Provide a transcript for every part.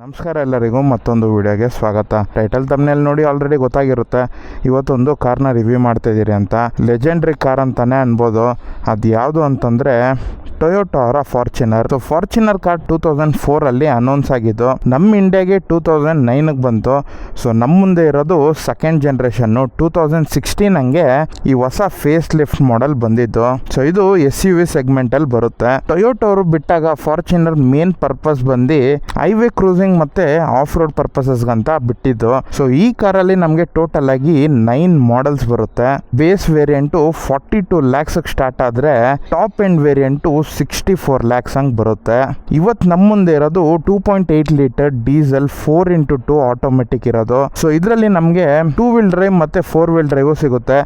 ನಮಸ್ಕಾರ ಎಲ್ಲರಿಗೂ ಮತ್ತೊಂದು ವಿಡಿಯೋಗೆ ಸ್ವಾಗತ. ಟೈಟಲ್ ತಮ್ಮನೇಲಿ ನೋಡಿ ಆಲ್ರೆಡಿ ಗೊತ್ತಾಗಿರುತ್ತೆ. ಇವತ್ತೊಂದು ಕಾರ್ನ ರಿವ್ಯೂ ಮಾಡ್ತಾ ಇದ್ದೀರಿ ಅಂತ. ಲೆಜೆಂಡ್ರಿ ಕಾರ್ ಅಂತಾನೆ ಅನ್ಬೋದು. ಅದು ಯಾವುದು ಅಂತಂದರೆ ಟೊಯೋಟೋ ಅವರ Fortuner so Fortuner car two thousand ಫೋರಲ್ಲಿ announce ಆಗಿದ್ದು ನಮ್ಮ ಇಂಡಿಯಾಗೆ ಟೂ ತೌಸಂಡ್ ನೈನಿಗೆ ಬಂತು. ಸೊ ನಮ್ಮ ಮುಂದೆ ಇರೋದು second generation two thousand sixteen ಹಂಗೆ ಈ ಹೊಸ ಫೇಸ್ ಲಿಫ್ಟ್ ಮಾಡೆಲ್ ಬಂದಿದ್ದು. ಸೊ ಇದು ಎಸ್ ಯು ವಿ ಸೆಗ್ಮೆಂಟಲ್ಲಿ ಬರುತ್ತೆ. ಟೊಯೋಟೋ ಅವರು ಬಿಟ್ಟಾಗ ಫಾರ್ಚುನರ್ ಮೇನ್ ಪರ್ಪಸ್ ಬಂದು ಹೈವೇ ಕ್ರೂಸಿಂಗ್ ಮತ್ತೆ ಆಫ್ ರೋಡ್ ಪರ್ಪಸಸ್ಗಂತ ಬಿಟ್ಟಿದ್ದು. ಸೊ ಈ ಕಾರಲ್ಲಿ ನಮಗೆ ಟೋಟಲ್ ಆಗಿ ನೈನ್ ಮಾಡೆಲ್ಸ್ ಬರುತ್ತೆ. Base variant forty two lakhs start ಆದರೆ top end variant sixty four lakhs ಹಂಗೆ ಬರುತ್ತೆ. ಇವತ್ತು ನಮ್ಮ ಮುಂದೆ ಇರೋದು two point eight litre diesel four into two automatic ಇರೋದು. ಸೊ ಇದರಲ್ಲಿ ನಮಗೆ ಟೂ ವೀಲ್ ಡ್ರೈವ್ ಮತ್ತು ಫೋರ್ ವೀಲ್ ಡ್ರೈವು ಸಿಗುತ್ತೆ.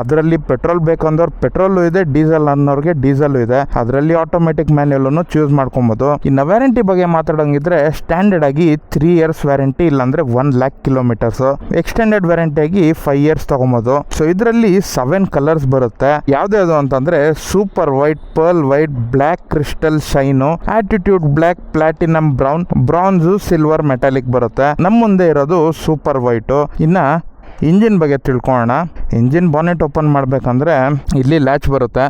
ಅದರಲ್ಲಿ ಪೆಟ್ರೋಲ್ ಬೇಕಂದ್ರೆ ಪೆಟ್ರೋಲು ಇದೆ ಡೀಸೆಲ್ ಅನ್ನೋರಿಗೆ ಡೀಸೆಲ್ ಇದೆ. ಅದರಲ್ಲಿ ಆಟೋಮೆಟಿಕ್ ಮ್ಯಾನ್ಯಲನ್ನು ಚೂಸ್ ಮಾಡ್ಕೊಬೋದು. ಇನ್ನು ವ್ಯಾರಂಟಿ ಬಗ್ಗೆ ಮಾತಾಡೋಂಗಿದ್ರೆ ಸ್ಟ್ಯಾಂಡರ್ಡ್ ಆಗಿ ತ್ರೀ ಇಯರ್ಸ್ ವ್ಯಾರಂಟಿ ಇಲ್ಲಾಂದ್ರೆ one lakh kilometres extended warranty ಆಗಿ ಫೈವ್ ಇಯರ್ಸ್ ತಗೊಬೋದು. ಸೊ ಇದರಲ್ಲಿ ಸೆವೆನ್ ಕಲರ್ಸ್ ಬರುತ್ತೆ. ಯಾವ್ದು ಅಂತಂದ್ರೆ super white pearl white black crystal shine attitude black platinum brown bronze silver metallic ಬರುತ್ತೆ. ನಮ್ಮ ಮುಂದೆ ಇರೋದು ಸೂಪರ್ ವೈಟು ಇನ್ನ ಇಂಜಿನ್ ಬಗ್ಗೆ ತಿಳ್ಕೊಳ್ಳೋಣ ಇಂಜಿನ್ ಬಾನೆಟ್ ಓಪನ್ ಮಾಡಬೇಕಂದ್ರೆ ಇಲ್ಲಿ ಲ್ಯಾಚ್ ಬರುತ್ತೆ.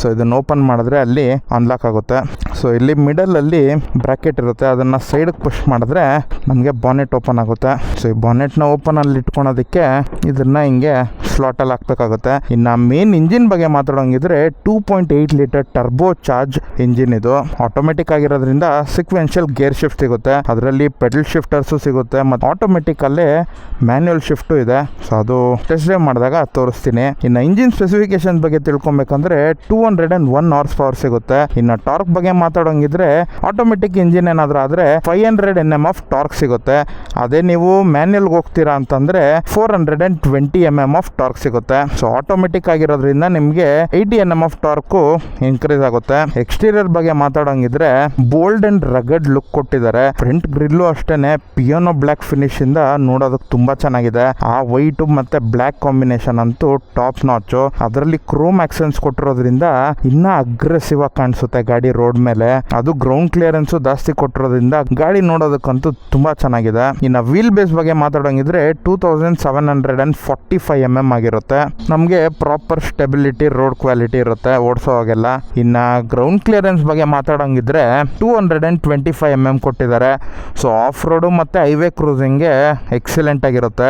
ಸೊ ಇದನ್ನು ಓಪನ್ ಮಾಡಿದ್ರೆ ಅಲ್ಲಿ ಅನ್ಲಾಕ್ ಆಗುತ್ತೆ. ಸೊ ಇಲ್ಲಿ ಮಿಡಲಲ್ಲಿ ಬ್ರ್ಯಾಕೆಟ್ ಇರುತ್ತೆ. ಅದನ್ನು ಸೈಡ್ಗೆ ಪುಷ್ ಮಾಡಿದ್ರೆ ನಮಗೆ ಬಾನೆಟ್ ಓಪನ್ ಆಗುತ್ತೆ. ಸೊ ಈ ಬಾನೆಟ್ನ ಓಪನಲ್ಲಿ ಇಟ್ಕೊಳೋದಕ್ಕೆ ಇದನ್ನ ಹಿಂಗೆ ಸ್ಲಾಟಲ್ಲಿ ಹಾಕ್ಬೇಕಾಗುತ್ತೆ. ಇನ್ನು ಮೇನ್ ಇಂಜಿನ್ ಬಗ್ಗೆ ಮಾತಾಡೋಂಗಿದ್ರೆ two point eight litre turbo charge engine ಇದು. ಆಟೋಮೆಟಿಕ್ ಆಗಿರೋದ್ರಿಂದ ಸಿಕ್ವೆನ್ಷಿಯಲ್ ಗೇರ್ ಶಿಫ್ಟ್ ಸಿಗುತ್ತೆ. ಅದರಲ್ಲಿ ಪೆಡಲ್ ಶಿಫ್ಟರ್ಸು ಸಿಗುತ್ತೆ. ಮತ್ತು ಆಟೋಮೆಟಿಕ್ ಮ್ಯಾನ್ಯಲ್ ಶಿಫ್ಟು ಇದೆ. ಸೊ ಅದು ಟೆಸ್ಟ್ ಡ್ರೈವ್ ಮಾಡಿದಾಗ ತೋರಿಸ್ತೀನಿ. ಇನ್ನು ಇಂಜಿನ್ ಸ್ಪೆಸಿಫಿಕೇಶನ್ ಬಗ್ಗೆ ತಿಳ್ಕೊಬೇಕಂದ್ರೆ two hundred and one hours power ಸಿಗುತ್ತೆ. ಇನ್ನು ಟಾರ್ಕ್ ಬಗ್ಗೆ ಮಾತಾಡೋಂಗಿದ್ರೆ ಆಟೋಮೆಟಿಕ್ ಇಂಜಿನ್ ಏನಾದ್ರೂ ಆದರೆ five hundred N M of torque ಸಿಗುತ್ತೆ. ಅದೇ ನೀವು ಮ್ಯಾನ್ಯಲ್ಗೆ ಹೋಗ್ತೀರಾ ಅಂತಂದ್ರೆ four hundred and twenty M M of torque ಸಿಗುತ್ತೆ. ಸೊ ಆಟೋಮೆಟಿಕ್ ಆಗಿರೋದ್ರಿಂದ ನಿಮಗೆ eighty N M of torque increase ಆಗುತ್ತೆ. ಎಕ್ಸ್ಟೀರಿಯರ್ ಬಗ್ಗೆ ಮಾತಾಡೋಂಗಿದ್ರೆ ಬೋಲ್ಡ್ ಅಂಡ್ ರಗಡ್ ಲುಕ್ ಕೊಟ್ಟಿದ್ದಾರೆ. ಫ್ರಂಟ್ ಗ್ರಿಲ್ಲು ಅಷ್ಟೇನೆ ಪಿಯೋನೋ ಬ್ಲ್ಯಾಕ್ ಫಿನಿಶ್ ಇಂದ ನೋಡೋದಕ್ಕೆ ತುಂಬಾ ಚೆನ್ನಾಗಿದೆ. ಆ ವೈಟ್ ಮತ್ತೆ ಬ್ಲ್ಯಾಕ್ ಕಾಂಬಿನೇಷನ್ ಅಂತೂ ಟಾಪ್ ನಾಚು ಅದರಲ್ಲಿ ಕ್ರೋಮ್ ಆಕ್ಸೆನ್ಸ್ ಕೊಟ್ಟಿರೋದ್ರಿಂದ ಇನ್ನ ಅಗ್ರೆಸಿವ್ ಆಗಿ ಕಾಣಿಸುತ್ತೆ ಗಾಡಿ ರೋಡ್ ಮೇಲೆ. ಅದು ಗ್ರೌಂಡ್ ಕ್ಲಿಯರೆನ್ಸ್ ಜಾಸ್ತಿ ಕೊಟ್ಟಿರೋದ್ರಿಂದ ಗಾಡಿ ನೋಡೋದಕ್ಕಂತೂ ತುಂಬಾ ಚೆನ್ನಾಗಿದೆ. ಇನ್ನು ವೀಲ್ ಬೇಸ್ ಬಗ್ಗೆ ಮಾತಾಡೋಂಗಿದ್ರೆ two thousand seven hundred and forty five M M ಆಗಿರುತ್ತೆ. ನಮಗೆ ಪ್ರಾಪರ್ ಸ್ಟೆಬಿಲಿಟಿ ರೋಡ್ ಕ್ವಾಲಿಟಿ ಇರುತ್ತೆ ಓಡಿಸೋವಾಗೆಲ್ಲ. ಇನ್ನ ಗ್ರೌಂಡ್ ಕ್ಲಿಯರೆನ್ಸ್ ಬಗ್ಗೆ ಮಾತಾಡೋಂಗಿದ್ರೆ two hundred and twenty five M M ಕೊಟ್ಟಿದ್ದಾರೆ. ಸೊ ಆಫ್ ರೋಡು ಮತ್ತು ಹೈವೇ ಕ್ರೂಸಿಂಗ್ಗೆ ಎಕ್ಸಲೆಂಟ್ ಆಗಿರುತ್ತೆ.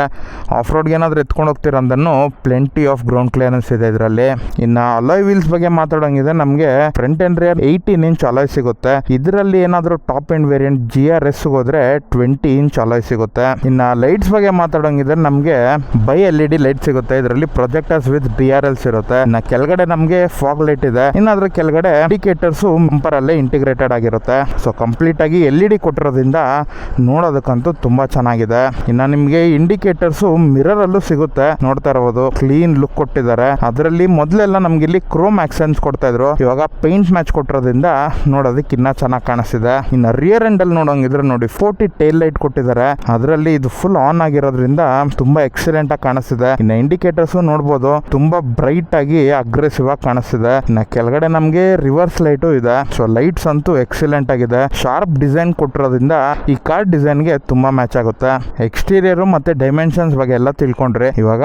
ಆಫ್ ರೋಡ್ಗೆ ಏನಾದರೂ ಎತ್ಕೊಂಡು ಹೋಗ್ತೀರ ಅಂದನ್ನು ಪ್ಲೆಂಟಿ ಆಫ್ ಗ್ರೌಂಡ್ ಕ್ಲಿಯರೆನ್ಸ್ ಇದೆ ಇದರಲ್ಲಿ. ಇನ್ನ ಅಲಾಯ್ ವೀಲ್ಸ್ ಬಗ್ಗೆ ಮಾತಾಡೋಂಗಿದೆ ನಮಗೆ front and rear eighteen inch alloy ಸಿಗುತ್ತೆ. ಇದರಲ್ಲಿ ಏನಾದರೂ top end variant G R S ಹೋದ್ರೆ ಟ್ವೆಂಟಿ ಇಂಚ್ ಅಲಾಯ್ ಸಿಗುತ್ತೆ. ಇನ್ನ ಲೈಟ್ಸ್ ಬಗ್ಗೆ ಮಾತಾಡೋಂಗಿದ್ರೆ ನಮಗೆ bi L E D light ಸಿಗುತ್ತೆ. ಇದರಲ್ಲಿ projectors with D R Ls ಇರುತ್ತೆ ಇನ್ನ ಕೆಳಗಡೆ ನಮಗೆ ಫಾಗ್ ಲೈಟ್ ಇದೆ. ಇನ್ನಾದ್ರ ಕೆಳಗಡೆ ಇಂಡಿಕೇಟರ್ಸ್ ಬಂಪರ್ ಅಲ್ಲೇ ಇಂಟಿಗ್ರೇಟೆಡ್ ಆಗಿರುತ್ತೆ. ಸೊ ಕಂಪ್ಲೀಟ್ ಆಗಿ ಎಲ್ ಇ ಡಿ ಕೊಟ್ಟಿರೋದ್ರಿಂದ ನೋಡೋದಕ್ಕಂತೂ ತುಂಬಾ ಚೆನ್ನಾಗಿದೆ. ಇನ್ನ ನಿಮಗೆ ಇಂಡಿಕೇಟರ್ಸ್ ಮಿರರ್ ಅಲ್ಲೂ ಸಿಗುತ್ತೆ. ನೋಡ್ತಾ ಕ್ಲೀನ್ ಲುಕ್ ಕೊಟ್ಟಿದ್ದಾರೆ. ಅದರಲ್ಲಿ ಮೊದಲೆಲ್ಲ ನಮ್ಗೆ ಇಲ್ಲಿ ಕ್ರೋಮ್ ಆಕ್ಸೆನ್ಸ್ ಕೊಡ್ತಾ ಇದ್ರು ಇವಾಗ ಪೇಂಟ್ ಮ್ಯಾಚ್ ಕೊಟ್ಟಿರೋದ್ರಿಂದ ನೋಡೋದಕ್ಕೆ ಇನ್ನ ಚೆನ್ನಾಗಿ ಕಾಣಿಸ್ತಿದೆ. ಇನ್ನು ರಿಯರ್ ಎಂಡ್ ಅಲ್ಲಿ ನೋಡೋಂಗಿದ್ರೆ ನೋಡಿ ಫೋರ್ಟಿ ಟೈಲ್ ಲೈಟ್ ಕೊಟ್ಟಿದ್ದಾರೆ. ಅದರಲ್ಲಿ ಇದು ಫುಲ್ ಆನ್ ಆಗಿರೋದ್ರಿಂದ ತುಂಬಾ ಎಕ್ಸಲೆಂಟ್ ಆಗಿ ಕಾಣಿಸ್ತಿದೆ. ಇನ್ನು ಇಂಡಿಕೇಟರ್ಸ್ ನೋಡಬಹುದು ತುಂಬಾ ಬ್ರೈಟ್ ಆಗಿ ಅಗ್ರೆಸಿವ್ ಆಗಿ ಕಾಣಿಸ್ತಿದೆ. ಇನ್ನು ಕೆಳಗಡೆ ನಮಗೆ ರಿವರ್ಸ್ ಲೈಟು ಇದೆ. ಸೊ ಲೈಟ್ಸ್ ಅಂತೂ ಎಕ್ಸಲೆಂಟ್ ಆಗಿದೆ. ಶಾರ್ಪ್ ಡಿಸೈನ್ ಕೊಟ್ಟಿರೋದ್ರಿಂದ ಈ ಕಾರ್ ಡಿಸೈನ್ಗೆ ತುಂಬಾ ಮ್ಯಾಚ್ ಆಗುತ್ತೆ. ಎಕ್ಸ್ಟೀರಿಯರ್ ಮತ್ತೆ ಡೈಮೆನ್ಷನ್ಸ್ ಬಗ್ಗೆ ಎಲ್ಲ ತಿಳ್ಕೊಂಡ್ರೆ ಇವಾಗ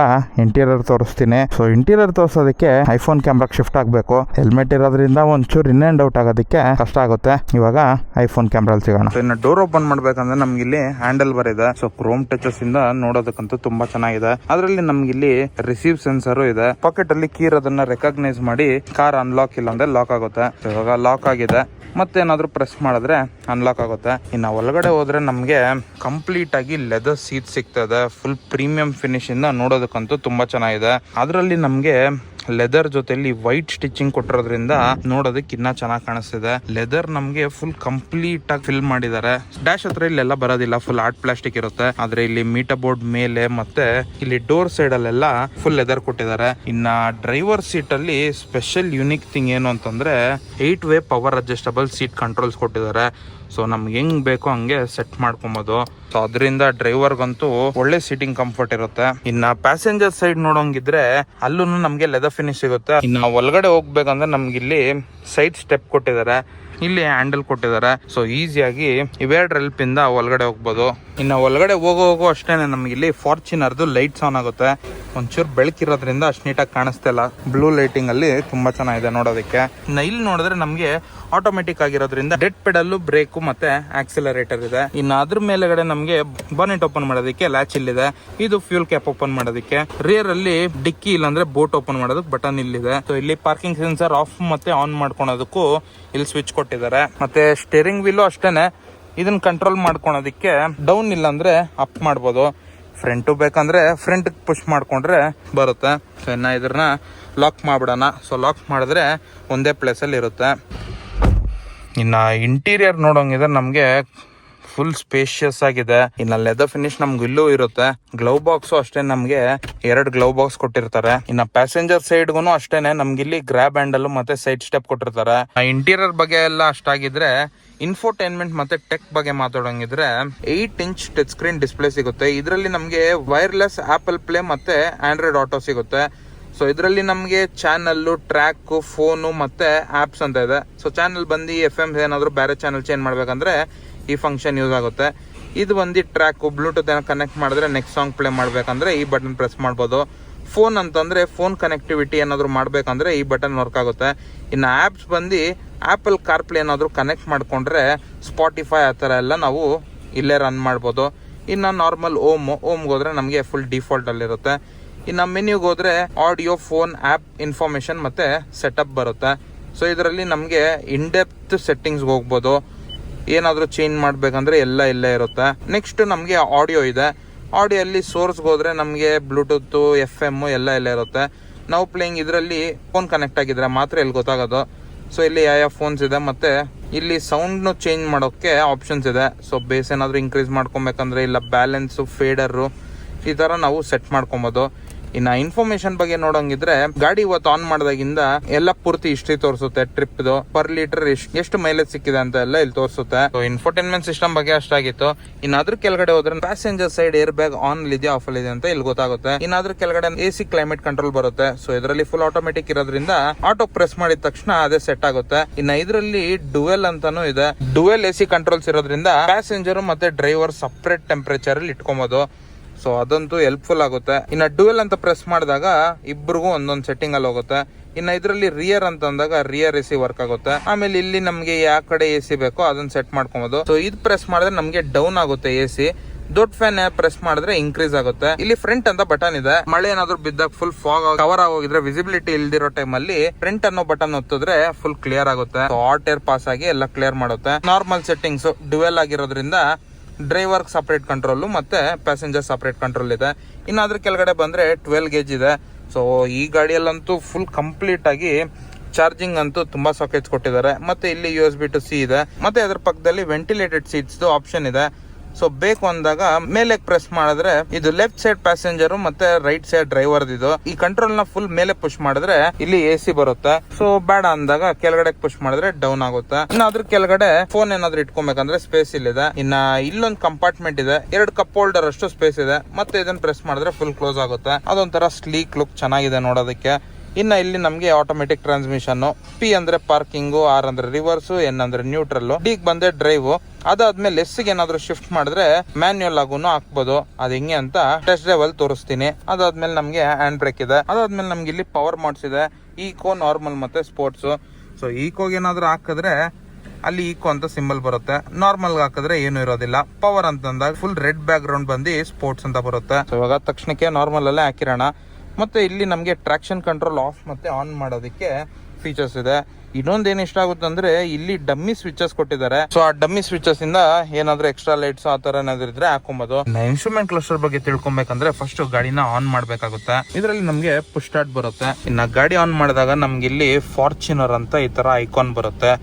ಇಂಟೀರಿಯರ್ ತೋರಿಸ್ತೀನಿ. ಸೊ ಇಂಟೀರಿಯರ್ ತೋರಿಸೋದಕ್ಕೆ ಐಫೋನ್ ಕ್ಯಾಮ್ರಾಗೆ ಶಿಫ್ಟ್ ಆಗಬೇಕು. ಹೆಲ್ಮೆಟ್ ಇರೋದ್ರಿಂದ ಒಂಚೂರು ಇನ್ ಡೌಟ್ ಆಗೋದಕ್ಕೆ ಕಷ್ಟ ಆಗುತ್ತೆ. ಇವಾಗ ಐಫೋನ್ ಕ್ಯಾಮ್ರಲ್ಲಿ ಸಿಗೋಣ. ಇನ್ನು ಡೋರ್ ಓಪನ್ ಮಾಡ್ಬೇಕಂದ್ರೆ ನಮ್ಗೆ ಇಲ್ಲಿ ಹ್ಯಾಂಡಲ್ ಬರ್ ಇದೆ ಸೊ ಕ್ರೋಮ್ ಟಚಸ್ ಇಂದ ನೋಡೋದಕ್ಕಂತೂ ತುಂಬಾ ಚೆನ್ನಾಗಿದೆ. ಅದರಲ್ಲಿ ನಮ್ಗೆ ಇಲ್ಲಿ ರಿಸೀವ್ ಸೆನ್ಸರ್ ಇದೆ. ಪಾಕೆಟ್ ಅಲ್ಲಿ ಕೀರ್ ಅದನ್ನ ರೆಕಗ್ನೈಸ್ ಮಾಡಿ ಕಾರ್ ಅನ್ಲಾಕ್ ಇಲ್ಲ ಅಂದ್ರೆ ಲಾಕ್ ಆಗುತ್ತೆ ಇವಾಗ ಲಾಕ್ ಆಗಿದೆ. ಮತ್ತೇನಾದ್ರೂ ಪ್ರೆಸ್ ಮಾಡಿದ್ರೆ ಅನ್ಲಾಕ್ ಆಗುತ್ತೆ. ಇನ್ನು ಒಳಗಡೆ ಹೋದರೆ ನಮಗೆ ಕಂಪ್ಲೀಟ್ ಆಗಿ ಲೆದರ್ ಸೀಟ್ ಸಿಗ್ತದೆ. ಫುಲ್ ಪ್ರೀಮಿಯಂ ಫಿನಿಶ್ ಇಂದ ನೋಡೋದಕ್ಕಂತೂ ತುಂಬಾ ಚೆನ್ನಾಗಿದೆ. ಅದರಲ್ಲಿ ನಮಗೆ ಲೆದರ್ ಜೊತೆಲಿ ವೈಟ್ ಸ್ಟಿಚಿಂಗ್ ಕೊಟ್ಟಿರೋದ್ರಿಂದ ನೋಡೋದಕ್ಕೆ ಇನ್ನ ಚೆನ್ನಾಗಿ ಕಾಣಿಸ್ತಿದೆ. ಲೆದರ್ ನಮಗೆ ಫುಲ್ ಕಂಪ್ಲೀಟ್ ಆಗಿ ಫಿಲ್ ಮಾಡಿದ್ದಾರೆ. ಡ್ಯಾಶ್ ಹತ್ರ ಇಲ್ಲೆಲ್ಲ ಬರೋದಿಲ್ಲ ಫುಲ್ ಆರ್ಟ್ ಪ್ಲಾಸ್ಟಿಕ್ ಇರುತ್ತೆ. ಆದ್ರೆ ಇಲ್ಲಿ ಮೀಟರ್ ಬೋರ್ಡ್ ಮೇಲೆ ಮತ್ತೆ ಇಲ್ಲಿ ಡೋರ್ ಸೈಡ್ ಅಲ್ಲೆಲ್ಲ ಫುಲ್ ಲೆದರ್ ಕೊಟ್ಟಿದ್ದಾರೆ. ಇನ್ನ ಡ್ರೈವರ್ ಸೀಟ್ ಅಲ್ಲಿ ಸ್ಪೆಷಲ್ ಯುನಿಕ್ ಥಿಂಗ್ ಏನು ಅಂತಂದ್ರೆ eight way power adjustable seat controls ಕೊಟ್ಟಿದ್ದಾರೆ. ಸೊ ನಮ್ಗೆ ಹೆಂಗ್ ಬೇಕೋ ಹಂಗೆ ಸೆಟ್ ಮಾಡ್ಕೊಬೋದು. ಸೊ ಅದರಿಂದ ಡ್ರೈವರ್ಗಂತೂ ಒಳ್ಳೆ ಸೀಟಿಂಗ್ ಕಂಫರ್ಟ್ ಇರುತ್ತೆ. ಇನ್ನ ಪ್ಯಾಸೆಂಜರ್ ಸೈಡ್ ನೋಡೋಂಗಿದ್ರೆ ಅಲ್ಲೂ ನಮಗೆ ಲೆದರ್ ಫಿನಿಶ್ ಸಿಗುತ್ತೆ. ಇನ್ನು ಒಳಗಡೆ ಹೋಗ್ಬೇಕಂದ್ರೆ ನಮ್ಗೆ ಇಲ್ಲಿ ಸೈಡ್ ಸ್ಟೆಪ್ ಕೊಟ್ಟಿದ್ದಾರೆ. ಇಲ್ಲಿ ಹ್ಯಾಂಡಲ್ ಕೊಟ್ಟಿದ್ದಾರೆ. ಸೊ ಈಸಿಯಾಗಿ ಇವೆರಡು ಹೆಲ್ಪ್ ಇಂದ ಒಳಗಡೆ ಹೋಗ್ಬೋದು. ಇನ್ನು ಒಳಗಡೆ ಹೋಗೋ ಹೋಗೋ ಅಷ್ಟೇನೆ ನಮ್ಗೆ ಇಲ್ಲಿ ಫಾರ್ಚುನರ್ದು ಲೈಟ್ಸ್ ಆನ್ ಆಗುತ್ತೆ. ಒಂಚೂರು ಬೆಳಕಿರೋದ್ರಿಂದ ಅಷ್ಟು ನೀಟಾಗಿ ಕಾಣಿಸ್ತಾ ಇಲ್ಲ ಬ್ಲೂ ಲೈಟಿಂಗ್ ಅಲ್ಲಿ ತುಂಬಾ ಚೆನ್ನಾಗಿದೆ ನೋಡೋದಕ್ಕೆ. ಇನ್ನು ಇಲ್ಲಿ ನೋಡಿದ್ರೆ ನಮಗೆ ಆಟೋಮೆಟಿಕ್ ಆಗಿರೋದ್ರಿಂದ ಡೆಡ್ ಪೆಡಲ್ ಬ್ರೇಕು ಮತ್ತೆ ಆಕ್ಸಿಲರೇಟರ್ ಇದೆ. ಇನ್ನು ಅದ್ರ ಮೇಲೆಗಡೆ ನಮಗೆ ಬಾನೆಟ್ ಓಪನ್ ಮಾಡೋದಕ್ಕೆ ಲ್ಯಾಚ್ ಇಲ್ಲಿದೆ. ಇದು ಫ್ಯೂಲ್ ಕ್ಯಾಪ್ ಓಪನ್ ಮಾಡೋದಕ್ಕೆ. ರಿಯರ್ ಅಲ್ಲಿ ಡಿಕ್ಕಿ ಇಲ್ಲಾಂದ್ರೆ ಬೋಟ್ ಓಪನ್ ಮಾಡೋದಕ್ಕೆ ಬಟನ್ ಇಲ್ಲಿದೆ. ಸೊ ಇಲ್ಲಿ ಪಾರ್ಕಿಂಗ್ ಸೆನ್ಸರ್ ಆಫ್ ಮತ್ತೆ ಆನ್ ಮಾಡ್ಕೊಳೋದಕ್ಕೂ ಇಲ್ಲಿ ಸ್ವಿಚ್ ಕೊಟ್ಟಿದ್ದಾರೆ. ಮತ್ತೆ ಸ್ಟೇರಿಂಗ್ ವೀಲು ಅಷ್ಟೇನೆ. ಇದನ್ನ ಕಂಟ್ರೋಲ್ ಮಾಡ್ಕೊಳೋದಕ್ಕೆ ಡೌನ್ ಇಲ್ಲ ಅಂದ್ರೆ ಅಪ್ ಮಾಡ್ಬೋದು ಫ್ರಂಟು ಬೇಕಂದ್ರೆ ಫ್ರಂಟ್ ಪುಷ್ ಮಾಡ್ಕೊಂಡ್ರೆ ಬರುತ್ತೆ. ಸೊ ಇನ್ನ ಇದ್ರನ್ನ ಲಾಕ್ ಮಾಡ್ಬಿಡೋಣ. ಸೊ ಲಾಕ್ ಮಾಡಿದ್ರೆ ಒಂದೇ ಪ್ಲೇಸಲ್ಲಿ ಇರುತ್ತೆ. ಇನ್ನು ಇಂಟೀರಿಯರ್ ನೋಡೋಂಗಿದ್ರೆ ನಮಗೆ ಫುಲ್ ಸ್ಪೇಷಿಯಸ್ ಆಗಿದೆ. ಇನ್ನ ಲೆದರ್ ಫಿನಿಶ್ ನಮ್ಗೆ ಇಲ್ಲೂ ಇರುತ್ತೆ. ಗ್ಲೌ ಬಾಕ್ಸ್ ಅಷ್ಟೇ ನಮ್ಗೆ ಎರಡು ಗ್ಲೌ ಬಾಕ್ಸ್ ಕೊಟ್ಟಿರ್ತಾರೆ. ಇನ್ನ ಪ್ಯಾಸೆಂಜರ್ ಸೈಡ್ಗೂ ಅಷ್ಟೇನೆ, ನಮ್ಗೆ ಇಲ್ಲಿ ಗ್ರಾಬ್ ಹ್ಯಾಂಡಲ್ ಮತ್ತೆ ಸೈಡ್ ಸ್ಟೆಪ್ ಕೊಟ್ಟಿರ್ತಾರೆ. ಇಂಟೀರಿಯರ್ ಬಗ್ಗೆ ಎಲ್ಲ ಅಷ್ಟಾಗಿದ್ರೆ ಇನ್ಫೋಟೈನ್ಮೆಂಟ್ ಮತ್ತೆ ಟೆಕ್ ಬಗ್ಗೆ ಮಾತಾಡೋಂಗಿದ್ರೆ eight inch touch screen display ಸಿಗುತ್ತೆ. ಇದರಲ್ಲಿ ನಮಗೆ ವೈರ್ಲೆಸ್ ಆಪಲ್ ಪ್ಲೇ ಮತ್ತೆ ಆಂಡ್ರಾಯ್ಡ್ ಆಟೋ ಸಿಗುತ್ತೆ. ಸೊ ಇದರಲ್ಲಿ ನಮಗೆ ಚಾನಲ್ಲು ಟ್ರ್ಯಾಕ್ ಫೋನು ಮತ್ತೆ ಆಪ್ಸ್ ಅಂತ ಇದೆ. ಸೊ ಚಾನಲ್ ಬಂದು ಎಫ್ ಎಂ ಏನಾದರೂ ಬೇರೆ ಚಾನಲ್ ಚೇಂಜ್ ಮಾಡಬೇಕಂದ್ರೆ ಈ ಫಂಕ್ಷನ್ ಯೂಸ್ ಆಗುತ್ತೆ. ಇದು ಬಂದು ಟ್ರ್ಯಾಕ್ ಬ್ಲೂಟೂತ್ ಏನೋ ಕನೆಕ್ಟ್ ಮಾಡಿದ್ರೆ ನೆಕ್ಸ್ಟ್ ಸಾಂಗ್ ಪ್ಲೇ ಮಾಡಬೇಕಂದ್ರೆ ಈ ಬಟನ್ ಪ್ರೆಸ್ ಮಾಡ್ಬೋದು. ಫೋನ್ ಅಂತಂದ್ರೆ ಫೋನ್ ಕನೆಕ್ಟಿವಿಟಿ ಏನಾದರೂ ಮಾಡಬೇಕಂದ್ರೆ ಈ ಬಟನ್ ವರ್ಕ್ ಆಗುತ್ತೆ. ಇನ್ನು ಆಪ್ಸ್ ಬಂದು ಆಪಲ್ ಕಾರ್ಪ್ಲೇ ಏನಾದರೂ ಕನೆಕ್ಟ್ ಮಾಡಿಕೊಂಡ್ರೆ ಸ್ಪಾಟಿಫೈ ಆ ಥರ ಎಲ್ಲ ನಾವು ಇಲ್ಲೇ ರನ್ ಮಾಡ್ಬೋದು. ಇನ್ನು ನಾರ್ಮಲ್ ಓಮ್ ಓಮ್ಗೆ ಹೋದ್ರೆ ನಮಗೆ ಫುಲ್ ಡಿಫಾಲ್ಟ್ ಅಲ್ಲಿರುತ್ತೆ. ಇನ್ನು ಮೆನ್ಯೂಗೆ ಹೋದ್ರೆ ಆಡಿಯೋ ಫೋನ್ ಆಪ್ ಇನ್ಫಾರ್ಮೇಶನ್ ಮತ್ತೆ ಸೆಟಪ್ ಬರುತ್ತೆ. ಸೊ ಇದರಲ್ಲಿ ನಮಗೆ ಇನ್ಡೆಪ್ತ್ ಸೆಟ್ಟಿಂಗ್ಸ್ ಹೋಗ್ಬೋದು. ಏನಾದರೂ ಚೇಂಜ್ ಮಾಡಬೇಕಂದ್ರೆ ಎಲ್ಲ ಇಲ್ಲೇ ಇರುತ್ತೆ. ನೆಕ್ಸ್ಟ್ ನಮಗೆ ಆಡಿಯೋ ಇದೆ. ಆಡಿಯೋ ಅಲ್ಲಿ ಸೋರ್ಸ್ಗೆ ಹೋದ್ರೆ ನಮಗೆ ಬ್ಲೂಟೂತ್ ಎಫ್ ಎಂ ಎಲ್ಲ ಇಲ್ಲೇ ಇರುತ್ತೆ. ನಾವು ಪ್ಲೇಯಿಂಗ್ ಇದರಲ್ಲಿ ಫೋನ್ ಕನೆಕ್ಟ್ ಆಗಿದ್ರೆ ಮಾತ್ರ ಇಲ್ಲಿ ಗೊತ್ತಾಗೋದು. ಸೊ ಇಲ್ಲಿ ಯಾವ ಯಾವ ಫೋನ್ಸ್ ಇದೆ ಮತ್ತೆ ಇಲ್ಲಿ ಸೌಂಡ್ನು ಚೇಂಜ್ ಮಾಡೋಕ್ಕೆ ಆಪ್ಷನ್ಸ್ ಇದೆ. ಸೊ ಬೇಸ್ ಏನಾದರೂ ಇನ್ಕ್ರೀಸ್ ಮಾಡ್ಕೊಬೇಕಂದ್ರೆ ಇಲ್ಲ ಬ್ಯಾಲೆನ್ಸು ಫೇಡರು ಈ ಥರ ನಾವು ಸೆಟ್ ಮಾಡ್ಕೊಬೋದು. ಇನ್ನ ಇನ್ಫಾರ್ಮೇಶನ್ ಬಗ್ಗೆ ನೋಡೋಂಗಿದ್ರೆ ಗಾಡಿ ಇವತ್ತು ಆನ್ ಮಾಡಿದಾಗಿಂದ ಎಲ್ಲ ಪೂರ್ತಿ ಹಿಸ್ಟ್ರಿ ತೋರಿಸುತ್ತೆ. ಟ್ರಿಪ್ ಪರ್ ಲೀಟರ್ ಎಷ್ಟು ಮೈಲೇಜ್ ಸಿಕ್ಕಿದೆ ಅಂತ ಎಲ್ಲ ಇಲ್ಲಿ ತೋರಿಸುತ್ತೆ. ಇನ್ಫೋಟೈನ್ಮೆಂಟ್ ಸಿಸ್ಟಮ್ ಬಗ್ಗೆ ಅಷ್ಟಾಗಿತ್ತು ಇನ್ನ ಅದ್ರ ಕೆಳಗಡೆ ಹೋದ್ರೆ passenger side air bag on ಇದೆಯಾ ಆಫ್ ಇದೆ ಅಂತ ಇಲ್ಲಿ ಗೊತ್ತಾಗುತ್ತೆ. ಇನ್ನ ಅದ್ರ ಕೆಳಗಡೆ ಎ ಸಿ ಕ್ಲೈಮೇಟ್ ಕಂಟ್ರೋಲ್ ಬರುತ್ತೆ. ಸೊ ಇದರಲ್ಲಿ ಫುಲ್ ಆಟೋಮೆಟಿಕ್ ಇರೋದ್ರಿಂದ ಆಟೋ ಪ್ರೆಸ್ ಮಾಡಿದ ತಕ್ಷಣ ಅದೇ ಸೆಟ್ ಆಗುತ್ತೆ. ಇನ್ನ ಇದರಲ್ಲಿ ಡುವೆಲ್ ಅಂತಾನು ಇದೆ. ಡುವೆಲ್ ಎ ಸಿ ಕಂಟ್ರೋಲ್ಸ್ ಇರೋದ್ರಿಂದ ಪ್ಯಾಸೆಂಜರ್ ಮತ್ತೆ ಡ್ರೈವರ್ ಸಪ್ರೇಟ್ ಟೆಂಪರೇಚರ್ ಅಲ್ಲಿ ಇಟ್ಕೊಬಹುದು ಸೊ ಅದಂತೂ ಹೆಲ್ಪ್ಫುಲ್ ಆಗುತ್ತೆ. ಇನ್ನ ಡ್ಯುವೆಲ್ ಅಂತ ಪ್ರೆಸ್ ಮಾಡಿದಾಗ ಇಬ್ರಿಗೂ ಒಂದೊಂದು ಸೆಟ್ಟಿಂಗ್ ಅಲ್ಲಿ ಹೋಗುತ್ತೆ. ಇನ್ನ ಇದರಲ್ಲಿ ರಿಯರ್ ಅಂತ ಅಂದಾಗ ರಿಯರ್ ಎ ಸಿ ವರ್ಕ್ ಆಗುತ್ತೆ. ಆಮೇಲೆ ಇಲ್ಲಿ ನಮಗೆ ಯಾವ ಕಡೆ ಎ ಸಿ ಬೇಕೋ ಅದನ್ನ ಸೆಟ್ ಮಾಡ್ಕೊಬೋದು. ಸೊ ಇದು ಪ್ರೆಸ್ ಮಾಡಿದ್ರೆ ನಮಗೆ ಡೌನ್ ಆಗುತ್ತೆ ಎ ಸಿ ದೊಡ್ಡ ಫ್ಯಾನ್ ಪ್ರೆಸ್ ಮಾಡಿದ್ರೆ ಇನ್ಕ್ರೀಸ್ ಆಗುತ್ತೆ. ಇಲ್ಲಿ ಫ್ರಂಟ್ ಅಂತ ಬಟನ್ ಇದೆ. ಮಳೆ ಏನಾದ್ರು ಬಿದ್ದಾಗ ಫುಲ್ ಫಾಗ್ ಕವರ್ ಆಗೋಗಿದ್ರೆ ವಿಸಿಬಿಲಿಟಿ ಇಲ್ದಿರೋ ಟೈಮ್ ಅಲ್ಲಿ ಫ್ರಂಟ್ ಅನ್ನೋ ಬಟನ್ ಒತ್ತಿದ್ರೆ ಫುಲ್ ಕ್ಲಿಯರ್ ಆಗುತ್ತೆ. ಹಾಟ್ ಏರ್ ಪಾಸ್ ಆಗಿ ಎಲ್ಲ ಕ್ಲಿಯರ್ ಮಾಡುತ್ತೆ. ನಾರ್ಮಲ್ ಸೆಟ್ಟಿಂಗ್ಸ್ ಡ್ಯುವೆಲ್ ಆಗಿರೋದ್ರಿಂದ ಡ್ರೈವರ್ ಸಪ್ರೇಟ್ ಕಂಟ್ರೋಲ್ ಮತ್ತೆ ಪ್ಯಾಸೆಂಜರ್ ಸಪ್ರೇಟ್ ಕಂಟ್ರೋಲ್ ಇದೆ. ಇನ್ನು ಅದ್ರ ಕೆಳಗಡೆ ಬಂದ್ರೆ ಟ್ವೆಲ್ ಗೇಜ್ ಇದೆ. ಸೊ ಈ ಗಾಡಿಯಲ್ಲಂತೂ ಫುಲ್ ಕಂಪ್ಲೀಟ್ ಆಗಿ ಚಾರ್ಜಿಂಗ್ ಅಂತೂ ತುಂಬಾ ಸಾಕೆಟ್ಸ್ ಕೊಟ್ಟಿದ್ದಾರೆ. ಮತ್ತೆ ಇಲ್ಲಿ U S B two C ಇದೆ. ಮತ್ತೆ ಅದ್ರ ಪಕ್ಕದಲ್ಲಿ ವೆಂಟಿಲೇಟೆಡ್ ಸೀಟ್ಸ್ ಆಪ್ಷನ್ ಇದೆ. ಸೊ ಬೇಕು ಅಂದಾಗ ಮೇಲೆ ಪ್ರೆಸ್ ಮಾಡಿದ್ರೆ ಇದು ಲೆಫ್ಟ್ ಸೈಡ್ ಪ್ಯಾಸೆಂಜರ್ ಮತ್ತೆ ರೈಟ್ ಸೈಡ್ ಡ್ರೈವರ್ ಇದು ಈ ಕಂಟ್ರೋಲ್ನ ಫುಲ್ ಮೇಲೆ ಪುಷ್ ಮಾಡಿದ್ರೆ ಇಲ್ಲಿ ಎ ಸಿ ಬರುತ್ತೆ. ಸೊ ಬೇಡ ಅಂದಾಗ ಕೆಳಗಡೆ ಪುಷ್ ಮಾಡಿದ್ರೆ ಡೌನ್ ಆಗುತ್ತೆ. ಇನ್ನ ಅದ್ರ ಕೆಳಗಡೆ ಫೋನ್ ಏನಾದ್ರು ಇಟ್ಕೊಬೇಕಂದ್ರೆ ಸ್ಪೇಸ್ ಇಲ್ಲಿದೆ. ಇನ್ನ ಇಲ್ಲೊಂದು ಕಂಪಾರ್ಟ್ಮೆಂಟ್ ಇದೆ. ಎರಡು ಕಪ್ ಹೋಲ್ಡರ್ ಅಷ್ಟು ಸ್ಪೇಸ್ ಇದೆ. ಮತ್ತೆ ಇದನ್ನ ಪ್ರೆಸ್ ಮಾಡಿದ್ರೆ ಫುಲ್ ಕ್ಲೋಸ್ ಆಗುತ್ತೆ. ಅದೊಂಥರ ಸ್ಲೀಕ್ ಲುಕ್ ಚೆನ್ನಾಗಿದೆ ನೋಡೋದಕ್ಕೆ. ಇನ್ನ ಇಲ್ಲಿ ನಮಗೆ ಆಟೋಮೆಟಿಕ್ ಟ್ರಾನ್ಸ್ಮಿಷನ್ ಪಿ ಅಂದ್ರೆ ಪಾರ್ಕಿಂಗು ಆರ್ ಅಂದ್ರೆ ರಿವರ್ಸ್ ಎನ್ ಅಂದ್ರೆ ನ್ಯೂಟ್ರಲ್ ಡಿಗ್ ಬಂದ್ರೆ ಡ್ರೈವ್ ಅದಾದ್ಮೇಲೆ ಎಸ್ಗೆ ಏನಾದ್ರು ಶಿಫ್ಟ್ ಮಾಡಿದ್ರೆ ಮ್ಯಾನ್ಯುಯಲ್ ಆಗೂ ಹಾಕ್ಬೋದು ಅದ್ ಹೆಂಗೆ ಅಂತ ಟೆಸ್ಟ್ ಡ್ರೈವ್ ಅಲ್ಲಿ ತೋರಿಸ್ತೀನಿ. ಅದಾದ್ಮೇಲೆ ನಮಗೆ ಹ್ಯಾಂಡ್ ಬ್ರೇಕ್ ಇದೆ. ಅದಾದ್ಮೇಲೆ ನಮ್ಗೆ ಇಲ್ಲಿ ಪವರ್ ಮಾಡ್ಸ್ ಇದೆ. ಈಕೋ ನಾರ್ಮಲ್ ಮತ್ತೆ ಸ್ಪೋರ್ಟ್ಸ್ ಸೊ ಈಕೋಗೆ ಏನಾದ್ರು ಹಾಕಿದ್ರೆ ಅಲ್ಲಿ ಈಕೋ ಅಂತ ಸಿಂಬಲ್ ಬರುತ್ತೆ. ನಾರ್ಮಲ್ ಹಾಕಿದ್ರೆ ಏನು ಇರೋದಿಲ್ಲ. ಪವರ್ ಅಂತಂದಾಗ ಫುಲ್ ರೆಡ್ ಬ್ಯಾಕ್ ಗ್ರೌಂಡ್ ಬಂದು ಸ್ಪೋರ್ಟ್ಸ್ ಅಂತ ಬರುತ್ತೆ. ಸೊ ಇವಾಗ ತಕ್ಷಣಕ್ಕೆ ನಾರ್ಮಲ್ ಅಲ್ಲೇ ಹಾಕಿರೋಣ. ಮತ್ತೆ ಇಲ್ಲಿ ನಮಗೆ ಟ್ರಾಕ್ಷನ್ ಕಂಟ್ರೋಲ್ ಆಫ್ ಮತ್ತೆ ಆನ್ ಮಾಡೋದಕ್ಕೆ ಫೀಚರ್ಸ್ ಇದೆ. ಇನ್ನೊಂದು ಏನ್ ಇಷ್ಟ ಆಗುತ್ತೆ ಅಂದ್ರೆ ಇಲ್ಲಿ ಡಮ್ಮಿ ಸ್ವಿಚಸ್ ಕೊಟ್ಟಿದ್ದಾರೆ. ಸೊ ಆ ಡಮ್ಮಿ ಸ್ವಿಚಸ್ ಇಂದ ಏನಾದ್ರೂ ಎಕ್ಸ್ಟ್ರಾ ಲೈಟ್ಸ್ ಆ ತರ ಏನಾದ್ರು ಇದ್ರೆ ಹಾಕೊಬಹುದು ಇನ್ಸ್ಟ್ರೂಮೆಂಟ್ ಕ್ಲಸ್ಟರ್ ಬಗ್ಗೆ ತಿಳ್ಕೊಬೇಕಂದ್ರೆ ಫಸ್ಟ್ ಗಾಡಿನ ಆನ್ ಮಾಡಬೇಕಾಗುತ್ತೆ. ಇದರಲ್ಲಿ ನಮಗೆ ಪುಷ್ ಸ್ಟಾರ್ಟ್ ಬರುತ್ತೆ. ಇನ್ನ ಗಾಡಿ ಆನ್ ಮಾಡಿದಾಗ ನಮ್ಗೆ ಇಲ್ಲಿ ಫಾರ್ಚುನರ್ ಅಂತ ಈ ತರ ಐಕಾನ್ ಬರುತ್ತೆ.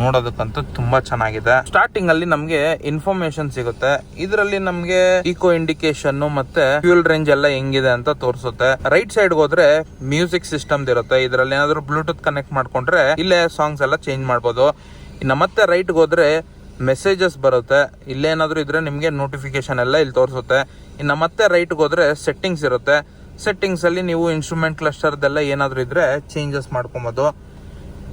ನೋಡೋದಕ್ಕಂತೂ ತುಂಬಾ ಚೆನ್ನಾಗಿದೆ. ಸ್ಟಾರ್ಟಿಂಗ್ ಅಲ್ಲಿ ನಮ್ಗೆ ಇನ್ಫಾರ್ಮೇಶನ್ ಸಿಗುತ್ತೆ. ಇದರಲ್ಲಿ ನಮ್ಗೆ ಈಕೋ ಇಂಡಿಕೇಶನ್ ಮತ್ತೆ ಫ್ಯೂಲ್ ರೇಂಜ್ ಎಲ್ಲ ಹೆಂಗಿದೆ ಅಂತ ತೋರಿಸುತ್ತೆ. ರೈಟ್ ಸೈಡ್ ಹೋದ್ರೆ ಮ್ಯೂಸಿಕ್ ಸಿಸ್ಟಮ್ ಇರುತ್ತೆ. ಇದರಲ್ಲಿ ಏನಾದ್ರು ಬ್ಲೂಟೂತ್ ಕನೆಕ್ಟ್ ಮಾಡ್ಕೊಂಡ್ರೆ ಇಲ್ಲೇ ಸಾಂಗ್ಸ್ ಎಲ್ಲ ಚೇಂಜ್ ಮಾಡ್ಬೋದು. ಇನ್ನ ಮತ್ತೆ ರೈಟ್ ಹೋದ್ರೆ ಮೆಸೇಜಸ್ ಬರುತ್ತೆ. ಇಲ್ಲೇನಾದ್ರು ಇದ್ರೆ ನಿಮ್ಗೆ ನೋಟಿಫಿಕೇಶನ್ ಎಲ್ಲ ಇಲ್ಲಿ ತೋರಿಸುತ್ತೆ. ಇನ್ನ ಮತ್ತೆ ರೈಟ್ ಹೋದ್ರೆ ಸೆಟ್ಟಿಂಗ್ಸ್ ಇರುತ್ತೆ. ಸೆಟ್ಟಿಂಗ್ಸ್ ಅಲ್ಲಿ ನೀವು ಇನ್ಸ್ಟ್ರೂಮೆಂಟ್ ಕ್ಲಸ್ಟರ್ದೆಲ್ಲ ಏನಾದ್ರು ಇದ್ರೆ ಚೇಂಜಸ್ ಮಾಡ್ಕೊಬೋದು.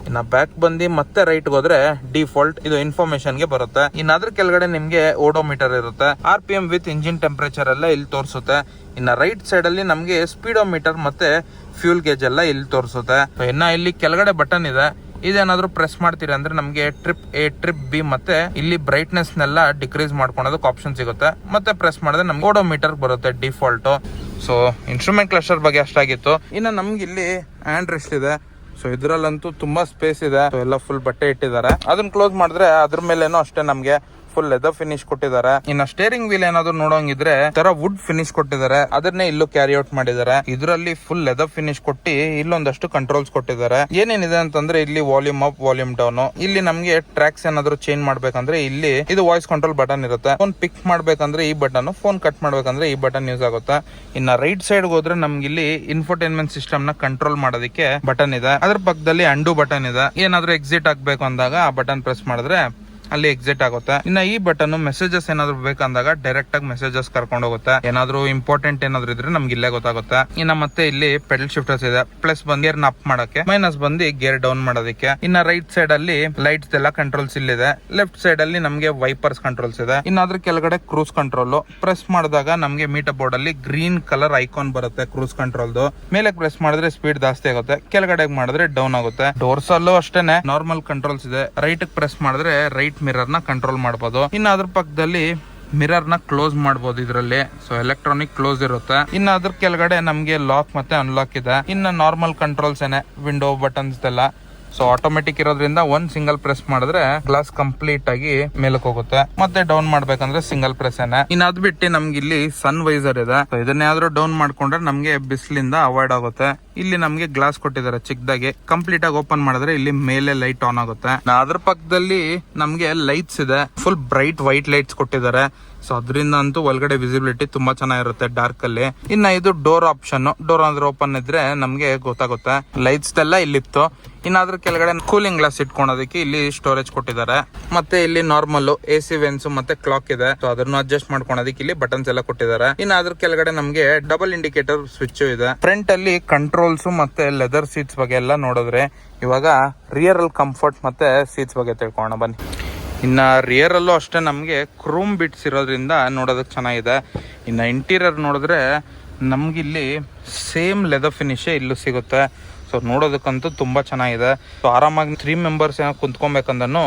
ಇನ್ನ ಬ್ಯಾಕ್ ಬಂದು ಮತ್ತೆ ರೈಟ್ ಹೋದ್ರೆ ಡಿಫಾಲ್ಟ್ ಇದು ಇನ್ಫಾರ್ಮೇಶನ್ಗೆ ಬರುತ್ತೆ. ಇನ್ನ ಅದ್ರ ಕೆಳಗಡೆ ನಿಮ್ಗೆ ಓಡೋಮೀಟರ್ ಇರುತ್ತೆ. R P M with engine temperature ಎಲ್ಲ ಇಲ್ಲಿ ತೋರಿಸುತ್ತೆ. ಇನ್ನ ರೈಟ್ ಸೈಡ್ ಅಲ್ಲಿ ನಮ್ಗೆ ಸ್ಪೀಡೋಮೀಟರ್ ಮತ್ತೆ ಫ್ಯೂಲ್ ಗೇಜ್ ಎಲ್ಲ ಇಲ್ಲಿ ತೋರಿಸುತ್ತೆ. ಇನ್ನ ಇಲ್ಲಿ ಕೆಳಗಡೆ ಬಟನ್ ಇದೆ. ಇದೇನಾದ್ರೂ ಪ್ರೆಸ್ ಮಾಡ್ತೀರಾ ಅಂದ್ರೆ ನಮ್ಗೆ ಟ್ರಿಪ್ ಎ ಟ್ರಿಪ್ ಬಿ ಮತ್ತೆ ಇಲ್ಲಿ ಬ್ರೈಟ್ನೆಸ್ ನೆಲ್ಲ ಡಿಕ್ರೀಸ್ ಮಾಡ್ಕೊಳೋದಕ್ಕೆ ಆಪ್ಷನ್ ಸಿಗುತ್ತೆ. ಮತ್ತೆ ಪ್ರೆಸ್ ಮಾಡಿದ್ರೆ ನಮ್ಗೆ ಓಡೋಮೀಟರ್ ಬರುತ್ತೆ ಡಿಫಾಲ್ಟ್ ಸೊ ಇನ್ಸ್ಟ್ರೂಮೆಂಟ್ ಕ್ಲಸ್ಟರ್ ಬಗ್ಗೆ ಅಷ್ಟಾಗಿತ್ತು. ಇನ್ನು ನಮ್ಗೆ ಇಲ್ಲಿ ಹ್ಯಾಂಡ್ ರೆಸ್ಟ್ ಇದೆ. ಸೊ ಇದ್ರಲ್ಲಂತೂ ತುಂಬಾ ಸ್ಪೇಸ್ ಇದೆ. ಎಲ್ಲ ಫುಲ್ ಬಟ್ಟೆ ಇಟ್ಟಿದ್ದಾರೆ. ಅದನ್ನ ಕ್ಲೋಸ್ ಮಾಡಿದ್ರೆ ಅದ್ರ ಮೇಲೇನೋ ಅಷ್ಟೇ ನಮ್ಗೆ ಫುಲ್ ಲೆದರ್ ಫಿನಿಶ್ ಕೊಟ್ಟಿದ್ದಾರೆ. ಇನ್ನ ಸ್ಟೇರಿಂಗ್ ವೀಲ್ ಏನಾದ್ರು ನೋಡೋಂಗಿದ್ರೆ ತರ ವುಡ್ ಫಿನಿಶ್ ಕೊಟ್ಟಿದ್ದಾರೆ. ಅದನ್ನೇ ಇಲ್ಲೂ ಕ್ಯಾರಿ ಔಟ್ ಮಾಡಿದ್ದಾರೆ. ಇದರಲ್ಲಿ ಫುಲ್ ಲೆದರ್ ಫಿನಿಶ್ ಕೊಟ್ಟಿ ಇಲ್ಲೊಂದಷ್ಟು ಕಂಟ್ರೋಲ್ಸ್ ಕೊಟ್ಟಿದ್ದಾರೆ. ಏನೇನಿದೆ ಅಂತಂದ್ರೆ ಇಲ್ಲಿ ವಾಲ್ಯೂಮ್ ಅಪ್ ವಾಲ್ಯೂಮ್ ಡೌನ್ ಇಲ್ಲಿ ನಮ್ಗೆ ಟ್ರ್ಯಾಕ್ಸ್ ಏನಾದ್ರು ಚೇಂಜ್ ಮಾಡ್ಬೇಕಂದ್ರೆ ಇಲ್ಲಿ ಇದು ವಾಯ್ಸ್ ಕಂಟ್ರೋಲ್ ಬಟನ್ ಇರುತ್ತೆ. ಫೋನ್ ಪಿಕ್ ಮಾಡ್ಬೇಕಂದ್ರೆ ಈ ಬಟನ್ ಫೋನ್ ಕಟ್ ಮಾಡ್ಬೇಕಂದ್ರೆ ಈ ಬಟನ್ ಯೂಸ್ ಆಗುತ್ತೆ. ಇನ್ನ ರೈಟ್ ಸೈಡ್ ಹೋದ್ರೆ ನಮ್ಗೆ ಇಲ್ಲಿ ಇನ್ಫೋಟೈನ್ಮೆಂಟ್ ಸಿಸ್ಟಮ್ನ ಕಂಟ್ರೋಲ್ ಮಾಡೋದಕ್ಕೆ ಬಟನ್ ಇದೆ. ಅದ್ರ ಪಕ್ಕದಲ್ಲಿ ಅಂಡು ಬಟನ್ ಇದೆ. ಏನಾದ್ರೂ ಎಕ್ಸಿಟ್ ಆಗ್ಬೇಕು ಅಂದಾಗ ಆ ಬಟನ್ ಪ್ರೆಸ್ ಮಾಡಿದ್ರೆ ಅಲ್ಲಿ ಎಕ್ಸಿಟ್ ಆಗುತ್ತೆ. ಇನ್ನ ಈ ಬಟನ್ ಮೆಸೇಜಸ್ ಏನಾದ್ರು ಬೇಕಂದಾಗ ಡೈರೆಕ್ಟ್ ಆಗಿ ಮೆಸೇಜಸ್ ಕರ್ಕೊಂಡು ಹೋಗುತ್ತೆ ಏನಾದ್ರು ಇಂಪಾರ್ಟೆಂಟ್ ಏನಾದ್ರು ಇದ್ರೆ ನಮ್ಗೆ ಇಲ್ಲೇ ಗೊತ್ತಾಗುತ್ತೆ. ಇನ್ನ ಮತ್ತೆ ಇಲ್ಲಿ ಪೆಡಲ್ ಶಿಫ್ಟರ್ಸ್ ಇದೆ. ಪ್ಲಸ್ ಬಂದ್ ಗೇರ್ ಅಪ್ ಮಾಡಕ್ಕೆ. ಮೈನಸ್ ಬಂದು ಗೇರ್ ಡೌನ್ ಮಾಡೋದಕ್ಕೆ. ಇನ್ನ ರೈಟ್ ಸೈಡ್ ಅಲ್ಲಿ ಲೈಟ್ಸ್ ಎಲ್ಲ ಕಂಟ್ರೋಲ್ಸ್ ಇಲ್ಲಿದೆ ಲೆಫ್ಟ್ ಸೈಡ್ ಅಲ್ಲಿ ನಮ್ಗೆ ವೈಪರ್ಸ್ ಕಂಟ್ರೋಲ್ಸ್ ಇದೆ. ಇನ್ನ ಅದ್ರ ಕೆಳಗಡೆ ಕ್ರೂಸ್ ಕಂಟ್ರೋಲ್ ಪ್ರೆಸ್ ಮಾಡಿದಾಗ ನಮ್ಗೆ ಮೀಟರ್ ಬೋರ್ಡ್ ಅಲ್ಲಿ ಗ್ರೀನ್ ಕಲರ್ ಐಕಾನ್ ಬರುತ್ತೆ ಕ್ರೂಸ್ ಕಂಟ್ರೋಲ್ದು ಮೇಲೆ ಪ್ರೆಸ್ ಮಾಡಿದ್ರೆ ಸ್ಪೀಡ್ ಜಾಸ್ತಿ ಆಗುತ್ತೆ. ಕೆಳಗಡೆ ಮಾಡಿದ್ರೆ ಡೌನ್ ಆಗುತ್ತೆ. ಡೋರ್ಸ್ ಅಲ್ಲೂ ಅಷ್ಟೇನೆ. ನಾರ್ಮಲ್ ಕಂಟ್ರೋಲ್ಸ್ ಇದೆ. ರೈಟ್ ಪ್ರೆಸ್ ಮಾಡಿದ್ರೆ ರೈಟ್ ಮಿರರ್ನ ಕಂಟ್ರೋಲ್ ಮಾಡಬಹುದು ಇನ್ನು ಅದ್ರ ಪಕ್ಕದಲ್ಲಿ ಮಿರರ್ನ ಕ್ಲೋಸ್ ಮಾಡಬಹುದು ಇದರಲ್ಲಿ. ಸೊ ಎಲೆಕ್ಟ್ರಾನಿಕ್ ಕ್ಲೋಸ್ ಇರುತ್ತೆ. ಇನ್ನ ಅದ್ರ ಕೆಳಗಡೆ ನಮ್ಗೆ ಲಾಕ್ ಮತ್ತೆ ಅನ್ಲಾಕ್ ಇದೆ. ಇನ್ನ ನಾರ್ಮಲ್ ಕಂಟ್ರೋಲ್ಸ್ ಏನೇ ವಿಂಡೋ ಬಟನ್ಸ್ ಎಲ್ಲ ಸೊ ಆಟೋಮೆಟಿಕ್ ಇರೋದ್ರಿಂದ ಒಂದ್ ಸಿಂಗಲ್ ಪ್ರೆಸ್ ಮಾಡಿದ್ರೆ ಗ್ಲಾಸ್ ಕಂಪ್ಲೀಟ್ ಆಗಿ ಮೇಲಕ್ಕೆ ಹೋಗುತ್ತೆ. ಮತ್ತೆ ಡೌನ್ ಮಾಡ್ಬೇಕಂದ್ರೆ ಸಿಂಗಲ್ ಪ್ರೆಸ್ ಏನೆ. ಇನ್ ಅದ್ ಬಿಟ್ಟು ನಮ್ಗೆ ಇಲ್ಲಿ ಸನ್ ವೈಸರ್ ಇದೆ ಇದನ್ನೇ ಆದ್ರೂ ಡೌನ್ ಮಾಡ್ಕೊಂಡ್ರೆ ನಮ್ಗೆ ಬಿಸಿಲಿಂದ ಅವಾಯ್ಡ್ ಆಗುತ್ತೆ. ಇಲ್ಲಿ ನಮ್ಗೆ ಗ್ಲಾಸ್ ಕೊಟ್ಟಿದ್ದಾರೆ. ಚಿಕ್ಕದಾಗಿ ಕಂಪ್ಲೀಟ್ ಆಗಿ ಓಪನ್ ಮಾಡಿದ್ರೆ ಇಲ್ಲಿ ಮೇಲೆ ಲೈಟ್ ಆನ್ ಆಗುತ್ತೆ. ಅದ್ರ ಪಕ್ಕದಲ್ಲಿ ನಮ್ಗೆ ಲೈಟ್ಸ್ ಇದೆ. ಫುಲ್ ಬ್ರೈಟ್ ವೈಟ್ ಲೈಟ್ಸ್ ಕೊಟ್ಟಿದ್ದಾರೆ. ಸೊ ಅದರಿಂದ ಅಂತೂ ಒಳಗಡೆ ವಿಸಿಬಿಲಿಟಿ ತುಂಬಾ ಚೆನ್ನಾಗಿರುತ್ತೆ ಡಾರ್ಕ್ ಅಲ್ಲಿ. ಇನ್ನ ಇದು ಡೋರ್ ಆಪ್ಷನ್ ಡೋರ್ ಅಂದ್ರೆ ಓಪನ್ ಇದ್ರೆ ನಮ್ಗೆ ಗೊತ್ತಾಗುತ್ತೆ. ಲೈಟ್ಸ್ ಎಲ್ಲ ಇಲ್ಲಿತ್ತು. ಇನ್ನ ಅದ್ರ ಕೆಳಗಡೆ ಕೂಲಿಂಗ್ ಗ್ಲಾಸ್ ಇಟ್ಕೊಳೋದಕ್ಕೆ ಇಲ್ಲಿ ಸ್ಟೋರೇಜ್ ಕೊಟ್ಟಿದ್ದಾರೆ. ಮತ್ತೆ ಇಲ್ಲಿ ನಾರ್ಮಲ್ ಎ ಸಿ ವೆನ್ಸ್ ಮತ್ತೆ ಕ್ಲಾಕ್ ಇದೆ. ಸೊ ಅದನ್ನು ಅಡ್ಜಸ್ಟ್ ಮಾಡ್ಕೊಳೋದಕ್ಕೆ ಇಲ್ಲಿ ಬಟನ್ಸ್ ಎಲ್ಲ ಕೊಟ್ಟಿದ್ದಾರೆ. ಇನ್ನ ಅದ್ರ ಕೆಳಗಡೆ ನಮ್ಗೆ ಡಬಲ್ ಇಂಡಿಕೇಟರ್ ಸ್ವಿಚ್ ಇದೆ. ಫ್ರಂಟ್ ಅಲ್ಲಿ ಕಂಟ್ರೋಲ್ಸ್ ಮತ್ತೆ ಲೆದರ್ ಸೀಟ್ಸ್ ಬಗ್ಗೆ ಎಲ್ಲ ನೋಡಿದ್ರೆ ಇವಾಗ ರಿಯರ್ ಅಲ್ಲಿ ಕಂಫರ್ಟ್ ಮತ್ತೆ ಸೀಟ್ಸ್ ಬಗ್ಗೆ ತಿಳ್ಕೊಳ್ಳೋಣ, ಬನ್ನಿ. ಇನ್ನು ರಿಯರಲ್ಲೂ ಅಷ್ಟೇ ನಮಗೆ ಕ್ರೂಮ್ ಬಿಟ್ಸ್ ಇರೋದ್ರಿಂದ ನೋಡೋದಕ್ಕೆ ಚೆನ್ನಾಗಿದೆ. ಇನ್ನು ಇಂಟೀರಿಯರ್ ನೋಡಿದ್ರೆ ನಮಗಿಲ್ಲಿ ಸೇಮ್ ಲೆದರ್ ಫಿನಿಶೇ ಇಲ್ಲೂ ಸಿಗುತ್ತೆ. ಸೊ ನೋಡೋದಕ್ಕಂತೂ ತುಂಬ ಚೆನ್ನಾಗಿದೆ. ಸೊ ಆರಾಮಾಗಿ ತ್ರೀ ಮೆಂಬರ್ಸ್ ಏನೋ ಕುಂತ್ಕೊಬೇಕಂದ್ರೂ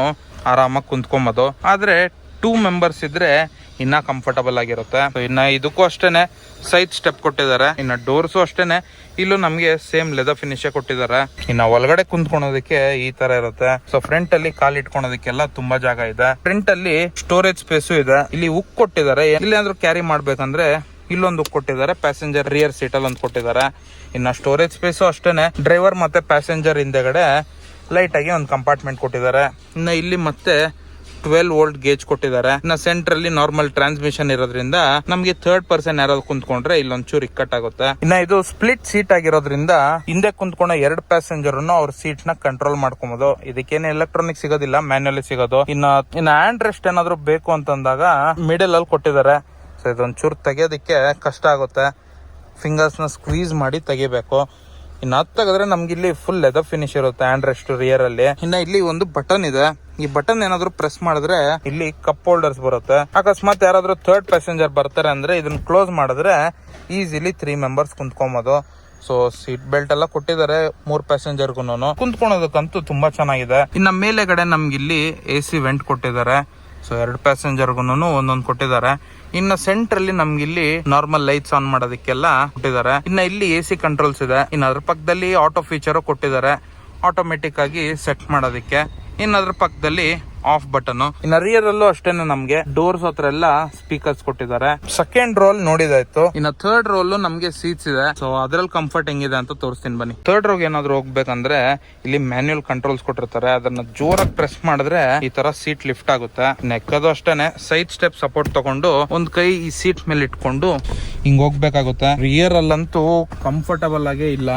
ಆರಾಮಾಗಿ ಕುಂತ್ಕೊಬೋದು. ಆದರೆ ಟೂ ಮೆಂಬರ್ಸ್ ಇದ್ರೆ ಇನ್ನ ಕಂಫರ್ಟಬಲ್ ಆಗಿರುತ್ತೆ. ಇನ್ನ ಇದಕ್ಕೂ ಅಷ್ಟೇನೆ ಸೈಡ್ ಸ್ಟೆಪ್ ಕೊಟ್ಟಿದ್ದಾರೆ. ಇನ್ನ ಡೋರ್ಸು ಅಷ್ಟೇನೆ. ಇಲ್ಲೂ ನಮಗೆ ಸೇಮ್ ಲೆದರ್ ಫಿನಿಶೇ ಕೊಟ್ಟಿದ್ದಾರೆ. ಇನ್ನ ಒಳಗಡೆ ಕುಂತ್ಕೊಳೋದಕ್ಕೆ ಈ ತರ ಇರುತ್ತೆ. ಸೊ ಫ್ರಂಟ್ ಅಲ್ಲಿ ಕಾಲ್ ಇಟ್ಕೊಳೋದಕ್ಕೆಲ್ಲ ತುಂಬಾ ಜಾಗ ಇದೆ. ಫ್ರಂಟ್ ಅಲ್ಲಿ ಸ್ಟೋರೇಜ್ ಸ್ಪೇಸು ಇದೆ. ಇಲ್ಲಿ ಉಕ್ ಕೊಟ್ಟಿದ್ದಾರೆ. ಇಲ್ಲಿ ಅಂದ್ರೆ ಕ್ಯಾರಿ ಮಾಡ್ಬೇಕಂದ್ರೆ ಇಲ್ಲೊಂದು ಕೊಟ್ಟಿದ್ದಾರೆ. ಪ್ಯಾಸೆಂಜರ್ ರಿಯರ್ ಸೀಟ್ ಅಲ್ಲಿ ಒಂದು ಕೊಟ್ಟಿದ್ದಾರೆ. ಇನ್ನ ಸ್ಟೋರೇಜ್ ಸ್ಪೇಸು ಅಷ್ಟೇನೆ. ಡ್ರೈವರ್ ಮತ್ತೆ ಪ್ಯಾಸೆಂಜರ್ ಹಿಂದೆಗಡೆ ಲೈಟ್ ಆಗಿ ಒಂದು ಕಂಪಾರ್ಟ್ಮೆಂಟ್ ಕೊಟ್ಟಿದ್ದಾರೆ. ಇನ್ನ ಇಲ್ಲಿ ಮತ್ತೆ ಟ್ವೆಲ್ ವೋಲ್ಟ್ ಗೇಜ್ ಕೊಟ್ಟಿದ್ದಾರೆ. ಇನ್ನ ಸೆಂಟರ್ ಅಲ್ಲಿ ನಾರ್ಮಲ್ ಟ್ರಾನ್ಸ್ಮಿಷನ್ ಇರೋದ್ರಿಂದ ನಮಗೆ ಥರ್ಡ್ ಪರ್ಸನ್ ಯಾರಾದ್ರು ಕುಂತ್ಕೊಂಡ್ರೆ ಇಲ್ಲೊಂಚೂರು ಇಕ್ಕಟ್ಟಾಗುತ್ತೆ. ಇನ್ನ ಇದು ಸ್ಪ್ಲಿಟ್ ಸೀಟ್ ಆಗಿರೋದ್ರಿಂದ ಹಿಂದೆ ಕುಂತ್ಕೊಂಡ ಎರಡು ಪ್ಯಾಸೆಂಜರ್ ಅವ್ರ ಸೀಟ್ನ ಕಂಟ್ರೋಲ್ ಮಾಡ್ಕೊಬಹುದು ಇದಕ್ಕೇನು ಎಲೆಕ್ಟ್ರಾನಿಕ್ ಸಿಗೋದಿಲ್ಲ ಮ್ಯಾನ್ಯಲಿ ಸಿಗೋದು. ಇನ್ನ ಇನ್ನ ಹ್ಯಾಂಡ್ ರೆಸ್ಟ್ ಏನಾದ್ರು ಬೇಕು ಅಂತಂದಾಗ ಮಿಡಲ್ ಅಲ್ಲಿ ಕೊಟ್ಟಿದ್ದಾರೆ. ಸೊ ಇದೊಂಚೂರು ತೆಗೆಯೋದಕ್ಕೆ ಕಷ್ಟ ಆಗುತ್ತೆ. ಫಿಂಗರ್ಸ್ನ ಸ್ಕ್ವೀಸ್ ಮಾಡಿ ತೆಗಿಬೇಕು. ಇನ್ನು ಹತ್ತಾಗದ್ರೆ ತೆಗೆದ್ರೆ ನಮ್ಗೆ ಇಲ್ಲಿ ಫುಲ್ ಲೆದರ್ ಫಿನಿಶ್ ಇರುತ್ತೆ ಹ್ಯಾಂಡ್ ರೆಸ್ಟ್ ರಿಯರ್ ಅಲ್ಲಿ. ಇನ್ನ ಇಲ್ಲಿ ಒಂದು ಬಟನ್ ಇದೆ. ಈ ಬಟನ್ ಏನಾದ್ರು ಪ್ರೆಸ್ ಮಾಡಿದ್ರೆ ಇಲ್ಲಿ ಕಪ್ ಹೋಲ್ಡರ್ಸ್ ಬರುತ್ತೆ. ಅಕಸ್ಮಾತ್ ಯಾರಾದ್ರೂ ಥರ್ಡ್ ಪ್ಯಾಸೆಂಜರ್ ಬರ್ತಾರೆ ಅಂದ್ರೆ ಇದನ್ನ ಕ್ಲೋಸ್ ಮಾಡಿದ್ರೆ ಈಸಿಲಿ ತ್ರೀ ಮೆಂಬರ್ಸ್ ಕುಂತ್ಕೊಬೋದು. ಸೊ ಸೀಟ್ ಬೆಲ್ಟ್ ಎಲ್ಲ ಕೊಟ್ಟಿದ್ದಾರೆ ಮೂರ್ ಪ್ಯಾಸೆಂಜರ್ಗು ಕುಂತ್ಕೊಳೋದಕ್ಕಂತೂ ತುಂಬಾ ಚೆನ್ನಾಗಿದೆ. ಇನ್ನ ಮೇಲೆಗಡೆ ನಮ್ಗೆ ಇಲ್ಲಿ ಎ ಸಿ ವೆಂಟ್ ಕೊಟ್ಟಿದ್ದಾರೆ. ಎರಡು ಪ್ಯಾಸೆಂಜರ್ಗು ಒಂದೊಂದು ಕೊಟ್ಟಿದ್ದಾರೆ. ಇನ್ನು ಸೆಂಟ್ರಲ್ಲಿ ನಮ್ಗೆ ಇಲ್ಲಿ ನಾರ್ಮಲ್ ಲೈಟ್ಸ್ ಆನ್ ಮಾಡೋದಕ್ಕೆಲ್ಲ ಕೊಟ್ಟಿದ್ದಾರೆ. ಇನ್ನ ಇಲ್ಲಿ ಎ ಸಿ ಕಂಟ್ರೋಲ್ಸ್ ಇದೆ. ಇನ್ನು ಅದ್ರ ಪಕ್ಕದಲ್ಲಿ ಆಟೋ ಫೀಚರ್ ಕೊಟ್ಟಿದ್ದಾರೆ. ಆಟೋಮೆಟಿಕ್ ಆಗಿ ಸೆಟ್ ಮಾಡೋದಕ್ಕೆ. ಇನ್ನು ಅದ್ರ ಪಕ್ಕದಲ್ಲಿ ಆಫ್ ಬಟನ್ ಇನ್ನು ರಿಯರ್ ಅಲ್ಲೂ ಅಷ್ಟೇನೆ ನಮ್ಗೆ. ಡೋರ್ಸ್ ಹತ್ರ ಎಲ್ಲ ಸ್ಪೀಕರ್ಸ್ ಕೊಟ್ಟಿದ್ದಾರೆ. ಸೆಕೆಂಡ್ ರೋಲ್ ನೋಡಿದಾಯ್ತು. ಇನ್ನು ಥರ್ಡ್ ರೋಲ್ ನಮ್ಗೆ ಸೀಟ್ಸ್ ಇದೆ. ಸೊ ಅದ್ರಲ್ಲಿ ಕಂಫರ್ಟ್ ಹೆಂಗಿದೆ ಅಂತ ತೋರಿಸ್ತೀನಿ ಬನ್ನಿ. ಥರ್ಡ್ ರೋಗ್ ಏನಾದ್ರು ಹೋಗ್ಬೇಕಂದ್ರೆ ಇಲ್ಲಿ ಮ್ಯಾನ್ಯಲ್ ಕಂಟ್ರೋಲ್ಸ್ ಕೊಟ್ಟಿರ್ತಾರೆ. ಅದನ್ನ ಜೋರಾಗಿ ಪ್ರೆಸ್ ಮಾಡಿದ್ರೆ ಈ ತರ ಸೀಟ್ ಲಿಫ್ಟ್ ಆಗುತ್ತೆ. ನೆಕ್ಕದು ಅಷ್ಟೇನೆ. ಸೈಡ್ ಸ್ಟೆಪ್ ಸಪೋರ್ಟ್ ತಗೊಂಡು ಒಂದ್ ಕೈ ಈ ಸೀಟ್ ಮೇಲೆ ಇಟ್ಕೊಂಡು ಹಿಂಗ್ ಹೋಗ್ಬೇಕಾಗುತ್ತೆ. ರಿಯರ್ ಅಲ್ಲಂತೂ ಕಂಫರ್ಟಬಲ್ ಆಗೇ ಇಲ್ಲ.